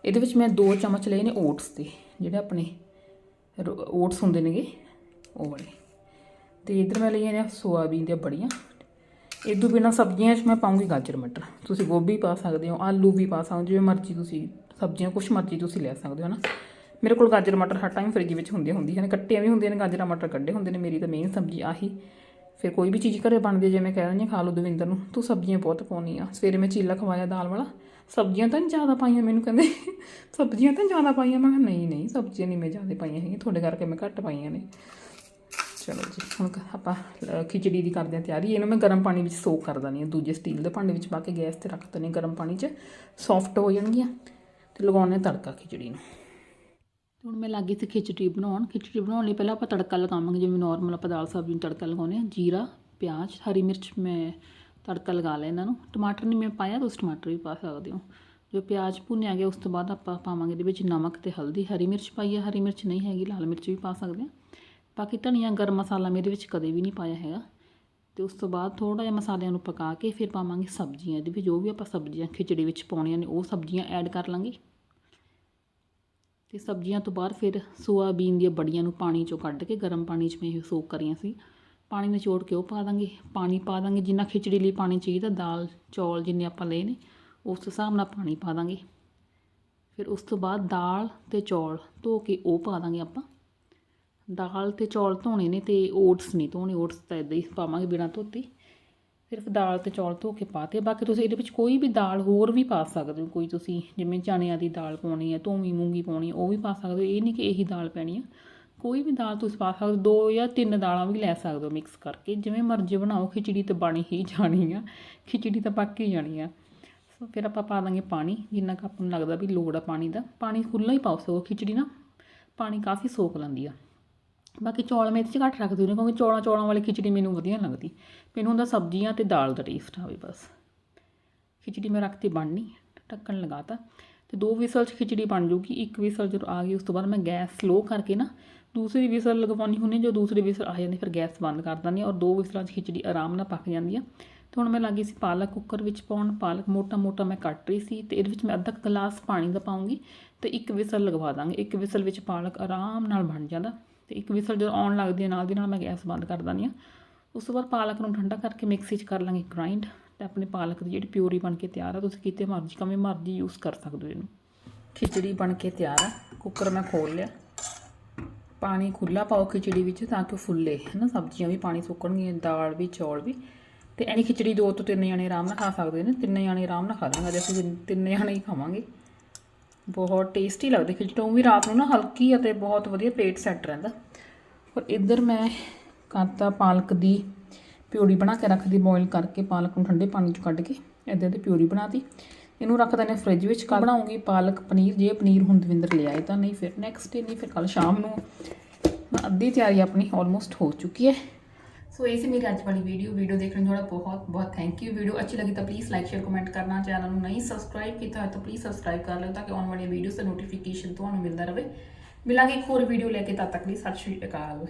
ਇਹਦੇ ਵਿੱਚ ਮੈਂ 2 ਚਮਚ ਲਏ ਨੇ ਓਟਸ ਦੇ, ਜਿਹੜੇ ਆਪਣੇ ਓਟਸ ਹੁੰਦੇ ਨੇਗੇ, ਉਹ ਵਾਲੇ। ਤੇ ਇਧਰ ਮੈਂ ਲਈਆਂ ਨੇ ਸੋਆਬੀਨ ਦੀਆਂ ਬੜੀਆਂ। ਇਹ ਤੋਂ ਬਿਨਾਂ ਸਬਜ਼ੀਆਂ 'ਚ ਮੈਂ ਪਾਉਂਗੀ ਗਾਜਰ, ਮਟਰ। ਤੁਸੀਂ ਗੋਭੀ ਪਾ ਸਕਦੇ ਹੋ, ਆਲੂ ਵੀ ਪਾ ਸਕਦੇ ਹੋ, ਜਿਵੇਂ ਮਰਜ਼ੀ ਤੁਸੀਂ ਸਬਜ਼ੀਆਂ, ਕੁਛ ਮਰਜ਼ੀ ਤੁਸੀਂ ਲੈ ਸਕਦੇ ਹੋ ਨਾ ਮੇਰੇ ਕੋਲ ਗਾਜਰ, ਮਟਰ ਹਰ ਟਾਈਮ ਫ੍ਰਿਜ ਵਿੱਚ ਹੁੰਦੀ ਹੁੰਦੀਆਂ ਨੇ ਕੱਟੀਆਂ ਵੀ ਹੁੰਦੀਆਂ ਨੇ, ਗਾਜਰਾਂ, ਮਟਰ ਕੱਢੇ ਹੁੰਦੇ ਨੇ, ਮੇਰੀ ਤਾਂ ਮੇਨ ਸਬਜ਼ੀ ਆਹੀ। ਫਿਰ ਕੋਈ ਵੀ ਚੀਜ਼ ਘਰੇ ਬਣਦੀ ਹੈ, ਜਿਵੇਂ ਕਹਿ ਰਹੀ ਹਾਂ, ਖਾ ਲਓ ਦਵਿੰਦਰ ਨੂੰ, ਤੂੰ ਸਬਜ਼ੀਆਂ ਬਹੁਤ ਪਾਉਣੀ ਆ। ਸਵੇਰੇ ਮੈਂ ਚੀਲਾ ਖਵਾਇਆ ਦਾਲ ਵਾਲਾ, ਸਬਜ਼ੀਆਂ ਤਾਂ ਨੀ ਜ਼ਿਆਦਾ ਪਾਈਆਂ ਮੈਨੂੰ, ਕਹਿੰਦੇ। ਸਬਜ਼ੀਆਂ ਤਾਂ ਜ਼ਿਆਦਾ ਪਾਈਆਂ, ਮੈਂ ਕਿਹਾ ਨਹੀਂ ਨਹੀਂ, ਸਬਜ਼ੀਆਂ ਨਹੀਂ ਮੈਂ ਜ਼ਿਆਦਾ ਪਾਈਆਂ ਹੈਗੀਆਂ, ਤੁਹਾਡੇ ਕਰਕੇ ਮੈਂ ਘੱਟ ਪਾਈਆਂ ਨੇ। ਚਲੋ ਜੀ, ਹੁਣ ਕ- ਆਪਾਂ ਖਿਚੜੀ ਦੀ ਕਰਦੇ ਹਾਂ ਤਿਆਰੀ। ਇਹਨੂੰ ਮੈਂ ਗਰਮ ਪਾਣੀ ਵਿੱਚ ਸੋਕ ਕਰ ਦਿੰਦੀ ਹਾਂ। ਦੂਜੇ ਸਟੀਲ ਦੇ ਭਾਂਡੇ ਵਿੱਚ ਪਾ ਕੇ ਗੈਸ ਤੇ ਰੱਖ ਦਣੀ ਗਰਮ ਪਾਣੀ 'ਚ। ਸੌਫਟ ਹੋ ਜਾਣਗੀਆਂ ਤੇ ਲਗਾਉਣੇ ਤੜਕਾ ਖਿਚੜੀ ਨੂੰ। ਹੁਣ ਮੈਂ ਲੱਗੀ ਸੀ ਖਿਚੜੀ ਬਣਾਉਣ। ਖਿਚੜੀ ਬਣਾਉਣ ਲਈ ਪਹਿਲਾਂ ਆਪਾਂ ਤੜਕਾ ਲਗਾਵਾਂਗੇ। ਜਿਵੇਂ ਨਾਰਮਲ ਆਪਾਂ ਦਾਲ ਸਬਜ਼ੀ ਨੂੰ ਤੜਕਾ ਲਗਾਉਂਦੇ ਹਾਂ। ਜੀਰਾ, ਪਿਆਜ਼, ਹਰੀ ਮਿਰਚ ਮੈਂ ਤੜਕਾ ਲਗਾ ਲਿਆ ਇਹਨਾਂ ਨੂੰ। ਟਮਾਟਰ ਨਹੀਂ ਮੈਂ ਪਾਇਆ ਤੁਸੀਂ ਟਮਾਟਰ ਵੀ ਪਾ ਸਕਦੇ ਹੋ। ਜੋ ਪਿਆਜ਼ ਭੁੰਨਿਆ ਗਿਆ, ਉਸ ਤੋਂ ਬਾਅਦ ਆਪਾਂ ਪਾਵਾਂਗੇ ਇਹਦੇ ਵਿੱਚ ਨਮਕ ਤੇ ਹਲਦੀ। ਹਰੀ ਮਿਰਚ ਪਾਈ ਹੈ। ਹਰੀ ਮਿਰਚ ਨਹੀਂ ਹੈਗੀ, ਲਾਲ ਮਿਰਚ ਵੀ ਪਾ ਸਕਦੇ ਹਾਂ। ਬਾਕੀ ਧਨੀਆ ਗਰਮ ਮਸਾਲਾ ਮੇਰੇ ਵਿੱਚ ਕਦੇ ਵੀ ਨਹੀਂ ਪਾਇਆ ਹੈਗਾ। ਤੇ ਉਸ ਤੋਂ ਬਾਅਦ ਥੋੜਾ ਜਿਹਾ ਮਸਾਲਿਆਂ ਨੂੰ ਪਕਾ ਕੇ ਫਿਰ ਪਾਵਾਂਗੇ ਸਬਜ਼ੀਆਂ ਇਹਦੇ ਵਿੱਚ ਜੋ ਵੀ ਆਪਾਂ ਸਬਜ਼ੀਆਂ ਖਿਚੜੀ ਵਿੱਚ ਪਾਉਣੀਆਂ ਨੇ, ਉਹ ਸਬਜ਼ੀਆਂ ਐਡ ਕਰ ਲਾਂਗੇ। ਤੇ ਸਬਜ਼ੀਆਂ ਤੋਂ ਬਾਅਦ ਫਿਰ ਸੋਆਬੀਨ ਦੀਆਂ ਬੜੀਆਂ ਨੂੰ ਪਾਣੀ ਚੋਂ ਕੱਢ ਕੇ, ਗਰਮ ਪਾਣੀ 'ਚ ਮੈਂ ਇਹ ਸੋਕ ਕਰੀਆਂ ਸੀ। ਪਾਣੀ ਨਿਚੋੜ ਕੇ ਉਹ ਪਾ ਦਾਂਗੇ। ਪਾਣੀ ਪਾ ਦਾਂਗੇ, ਜਿੰਨਾ ਖਿਚੜੀ ਲਈ ਪਾਣੀ ਚਾਹੀਦਾ, ਦਾਲ, ਚੌਲ ਜਿੰਨੇ ਆਪਾਂ ਲਏ ਨੇ, ਉਸ ਹਿਸਾਬ ਨਾਲ ਪਾਣੀ ਪਾ ਦਾਂਗੇ। ਫਿਰ ਉਸ ਤੋਂ ਬਾਅਦ ਦਾਲ ਤੇ ਚੌਲ ਧੋ ਕੇ ਉਹ ਪਾ ਦਾਂਗੇ ਆਪਾਂ। ਦਾਲ ਤੇ ਚੌਲ ਧੋਣੇ ਨੇ ਤੇ ਓਟਸ ਨਹੀਂ ਧੋਣੇ ਓਟਸ ਤਾਂ ਇਦਾਂ ਹੀ ਪਾਵਾਂਗੇ ਬਿਨਾਂ ਧੋਤੇ। ਸਿਰਫ ਦਾਲ ਤੇ ਚੌਲ ਧੋ ਕੇ ਪਾਤੇ ਬਾਕੀ ਤੁਸੀਂ ਇਹਦੇ ਵਿੱਚ ਕੋਈ ਵੀ ਦਾਲ ਹੋਰ ਵੀ ਪਾ ਸਕਦੇ ਹੋ, ਕੋਈ ਤੁਸੀਂ ਜਿਵੇਂ ਚਣਿਆਂ ਦੀ ਦਾਲ ਪਾਉਣੀ ਹੈ, ਧੋਵੀਂ ਮੂੰਗੀ ਪਾਉਣੀ ਉਹ ਵੀ ਪਾ ਸਕਦੇ ਹੋ, ਇਹ ਨਹੀਂ ਕਿ ਇਹੀ ਦਾਲ ਪੈਣੀ ਆ। ਕੋਈ ਵੀ ਦਾਲ ਤੁਸੀਂ ਪਾ ਸਕਦੇ ਹੋ, ਦੋ ਜਾਂ ਤਿੰਨ ਦਾਲਾਂ ਵੀ ਲੈ ਸਕਦੇ ਹੋ ਮਿਕਸ ਕਰਕੇ, ਜਿਵੇਂ ਮਰਜ਼ੀ ਬਣਾਓ, ਖਿਚੜੀ ਤਾਂ ਬਣੀ ਹੀ ਜਾਣੀ ਆ, ਖਿਚੜੀ ਤਾਂ ਪੱਕ ਹੀ ਜਾਣੀ ਆ। ਸੋ ਫਿਰ ਆਪਾਂ ਪਾ ਦਾਂਗੇ ਪਾਣੀ, ਜਿੰਨਾ ਕੁ ਆਪਾਂ ਨੂੰ ਲੱਗਦਾ ਵੀ ਲੋੜ ਆ ਪਾਣੀ ਦਾ, ਪਾਣੀ ਖੁੱਲ੍ਹਾ ਹੀ ਪਾਓ ਸੋ ਖਿਚੜੀ ਨਾ ਪਾਣੀ ਕਾਫੀ ਸੋਖ ਲੈਂਦੀ ਆ। ਬਾਕੀ ਚੌਲ ਮੈਂ ਇਹਦੇ 'ਚ ਘੱਟ ਰੱਖਦੀ ਹੁੰਦੀ ਕਿਉਂਕਿ ਚੌਲਾਂ ਚੌਲਾਂ ਵਾਲੀ ਖਿਚੜੀ ਮੈਨੂੰ ਵਧੀਆ ਲੱਗਦੀ। ਮੈਨੂੰ ਹੁੰਦਾ ਸਬਜ਼ੀਆਂ ਤੇ ਦਾਲ ਦਾ ਟੇਸਟ ਆਵੇ ਬਸ। ਖਿਚੜੀ ਮੈਂ ਰੱਖਤੀ ਬਣਨੀ, ਢੱਕਣ ਲਗਾਤਾ। ਤੇ ਦੋ ਵਿਸਲ 'ਚ ਖਿਚੜੀ ਬਣ ਜੂਗੀ, ਇੱਕ ਵਿਸਲ ਜਦੋਂ ਆ ਗਈ, ਉਸ ਤੋਂ ਬਾਅਦ ਮੈਂ ਗੈਸ ਸਲੋ ਕਰਕੇ ਨਾ ਦੂਸਰੀ ਵਿਸਲ ਲਗਵਾਉਣੀ ਹੁੰਦੀ ਜੋ ਦੂਸਰੀ ਵਿਸਲ ਆ ਜਾਂਦੀ, ਫਿਰ ਗੈਸ ਬੰਦ ਕਰ ਦਿੰਦੀ ਹਾਂ ਔਰ ਦੋ ਵਿਸਲਾਂ 'ਚ ਖਿਚੜੀ ਆਰਾਮ ਨਾਲ ਪੱਕ ਜਾਂਦੀ ਆ। ਤੇ ਹੁਣ ਮੈਂ ਲੱਗੀ ਸੀ ਪਾਲਕ ਕੁੱਕਰ ਵਿੱਚ ਪਾਉਣ, ਪਾਲਕ ਮੋਟਾ ਮੋਟਾ ਮੈਂ ਕੱਟ ਰਹੀ ਸੀ ਤੇ ਇਹਦੇ ਵਿੱਚ ਮੈਂ ਅੱਧਾ ਕੁ ਗਲਾਸ ਪਾਣੀ ਦਾ ਪਾਉਂਗੀ ਤੇ ਇੱਕ ਵਿਸਲ ਲਗਵਾ ਦਾਂਗੇ। ਇੱਕ ਵਿਸਲ ਵਿੱਚ ਪਾਲਕ ਆਰਾਮ ਨਾਲ ਬਣ ਜਾਂਦਾ। ਤੇ ਇੱਕ ਵਿਸਲ ਜਦੋਂ ਆਉਣ ਲੱਗਦੀ ਹੈ, ਨਾਲ ਦੀ ਨਾਲ ਮੈਂ ਗੈਸ ਬੰਦ ਕਰ ਦਿੰਦੀ ਹਾਂ। ਉਸ ਤੋਂ ਬਾਅਦ ਪਾਲਕ ਨੂੰ ਠੰਡਾ ਕਰਕੇ ਮਿਕਸੀ 'ਚ ਕਰ ਲਾਂਗੇ ਗ੍ਰਾਈਂਡ ਤੇ ਆਪਣੀ ਪਾਲਕ ਦੀ ਜਿਹੜੀ ਪਿਊਰੀ ਬਣ ਕੇ ਤਿਆਰ ਆ, ਤੁਸੀਂ ਕਿਤੇ ਮਰਜ਼ੀ, ਕਵੇਂ ਮਰਜ਼ੀ ਯੂਜ਼ ਕਰ ਸਕਦੇ ਹੋ ਇਹਨੂੰ। ਖਿਚੜੀ ਬਣ ਕੇ ਤਿਆਰ ਆ ਕੁੱਕਰ ਮੈਂ ਖੋਲ ਲਿਆ। ਪਾਣੀ ਖੁੱਲਾ ਪਾਓ ਖਿਚੜੀ ਵਿੱਚ ਤਾਂ ਕਿ ਉਹ ਫੁੱਲੇ ਹੈ ਨਾ ਸਬਜ਼ੀਆਂ ਵੀ ਪਾਣੀ ਸੁੱਕਣਗੀਆਂ, ਦਾਲ ਵੀ, ਚੌਲ ਵੀ। ਤੇ ਐਨੀ ਖਿਚੜੀ ਦੋ ਤੋਂ ਤਿੰਨ ਜਣੇ ਆਰਾਮ ਨਾਲ ਖਾ ਸਕਦੇ ਨੇ, ਤਿੰਨ ਜਣੇ ਆਰਾਮ ਨਾਲ ਖਾ ਲਾਂਗੇ ਜੇ ਅਸੀਂ ਤਿੰਨ ਜਣੇ ਹੀ ਖਾਵਾਂਗੇ। ਬਹੁਤ ਟੇਸਟੀ ਲੱਗਦੇ ਖਿਚੜੀ। ਉਹ ਵੀ ਰਾਤ ਨੂੰ ਨਾ ਹਲਕੀ ਅਤੇ ਬਹੁਤ ਵਧੀਆ ਪੇਟ ਸੈੱਟ ਰਹਿੰਦਾ। ਔਰ ਇੱਧਰ ਮੈਂ ਕਰਤਾ ਪਾਲਕ ਦੀ ਪਿਊਰੀ ਬਣਾ ਕੇ ਰੱਖਦੀ ਬੋਇਲ ਕਰਕੇ ਪਾਲਕ ਨੂੰ ਠੰਡੇ ਪਾਣੀ ਚੋਂ ਕੱਢ ਕੇ ਇੱਧਰ ਦੀ ਪਿਊਰੀ ਬਣਾਤੀ। ਇਹਨੂੰ ਰੱਖ ਦਿੰਦੇ ਫ੍ਰਿਜ ਵਿੱਚ ਕੱਲ ਬਣਾਉਂਗੀ ਪਾਲਕ ਪਨੀਰ, ਜੇ ਪਨੀਰ ਹੁਣ ਦਵਿੰਦਰ ਲੈ ਆਏ ਤਾਂ ਨਹੀਂ ਫਿਰ ਨੈਕਸਟ ਡੇ ਨਹੀਂ, ਫਿਰ ਕੱਲ ਸ਼ਾਮ ਨੂੰ ਅੱਧੀ ਤਿਆਰੀ ਆਪਣੀ ਆਲਮੋਸਟ ਹੋ ਚੁੱਕੀ ਹੈ। ਸੋ ਇਹ ਸੀ ਮੇਰੀ ਅੱਜ ਵਾਲੀ ਵੀਡੀਓ ਵੀਡੀਓ ਦੇਖਣ ਲਈ ਤੁਹਾਡਾ ਬਹੁਤ ਬਹੁਤ ਥੈਂਕ ਯੂ ਵੀਡੀਓ ਅੱਛੀ ਲੱਗੀ ਤਾਂ ਪਲੀਜ਼ ਲਾਈਕ ਸ਼ੇਅਰ ਕਮੈਂਟ ਕਰਨਾ। ਚੈਨਲ ਨੂੰ ਨਹੀਂ ਸਬਸਕ੍ਰਾਈਬ ਕੀਤਾ ਹੈ ਤਾਂ ਪਲੀਜ਼ ਸਬਸਕ੍ਰਾਈਬ ਕਰ ਲਿਓ ਤਾਂ ਕਿ ਆਉਣ ਵਾਲੀਆਂ ਵੀਡੀਓਜ਼ ਦਾ ਨੋਟੀਫਿਕੇਸ਼ਨ ਤੁਹਾਨੂੰ ਮਿਲਦਾ ਰਹੇ। ਮਿਲਾਂਗੇ ਇੱਕ ਹੋਰ ਵੀਡੀਓ ਲੈ ਕੇ, ਤਦ ਤੱਕ ਲਈ ਸਤਿ ਸ਼੍ਰੀ ਅਕਾਲ।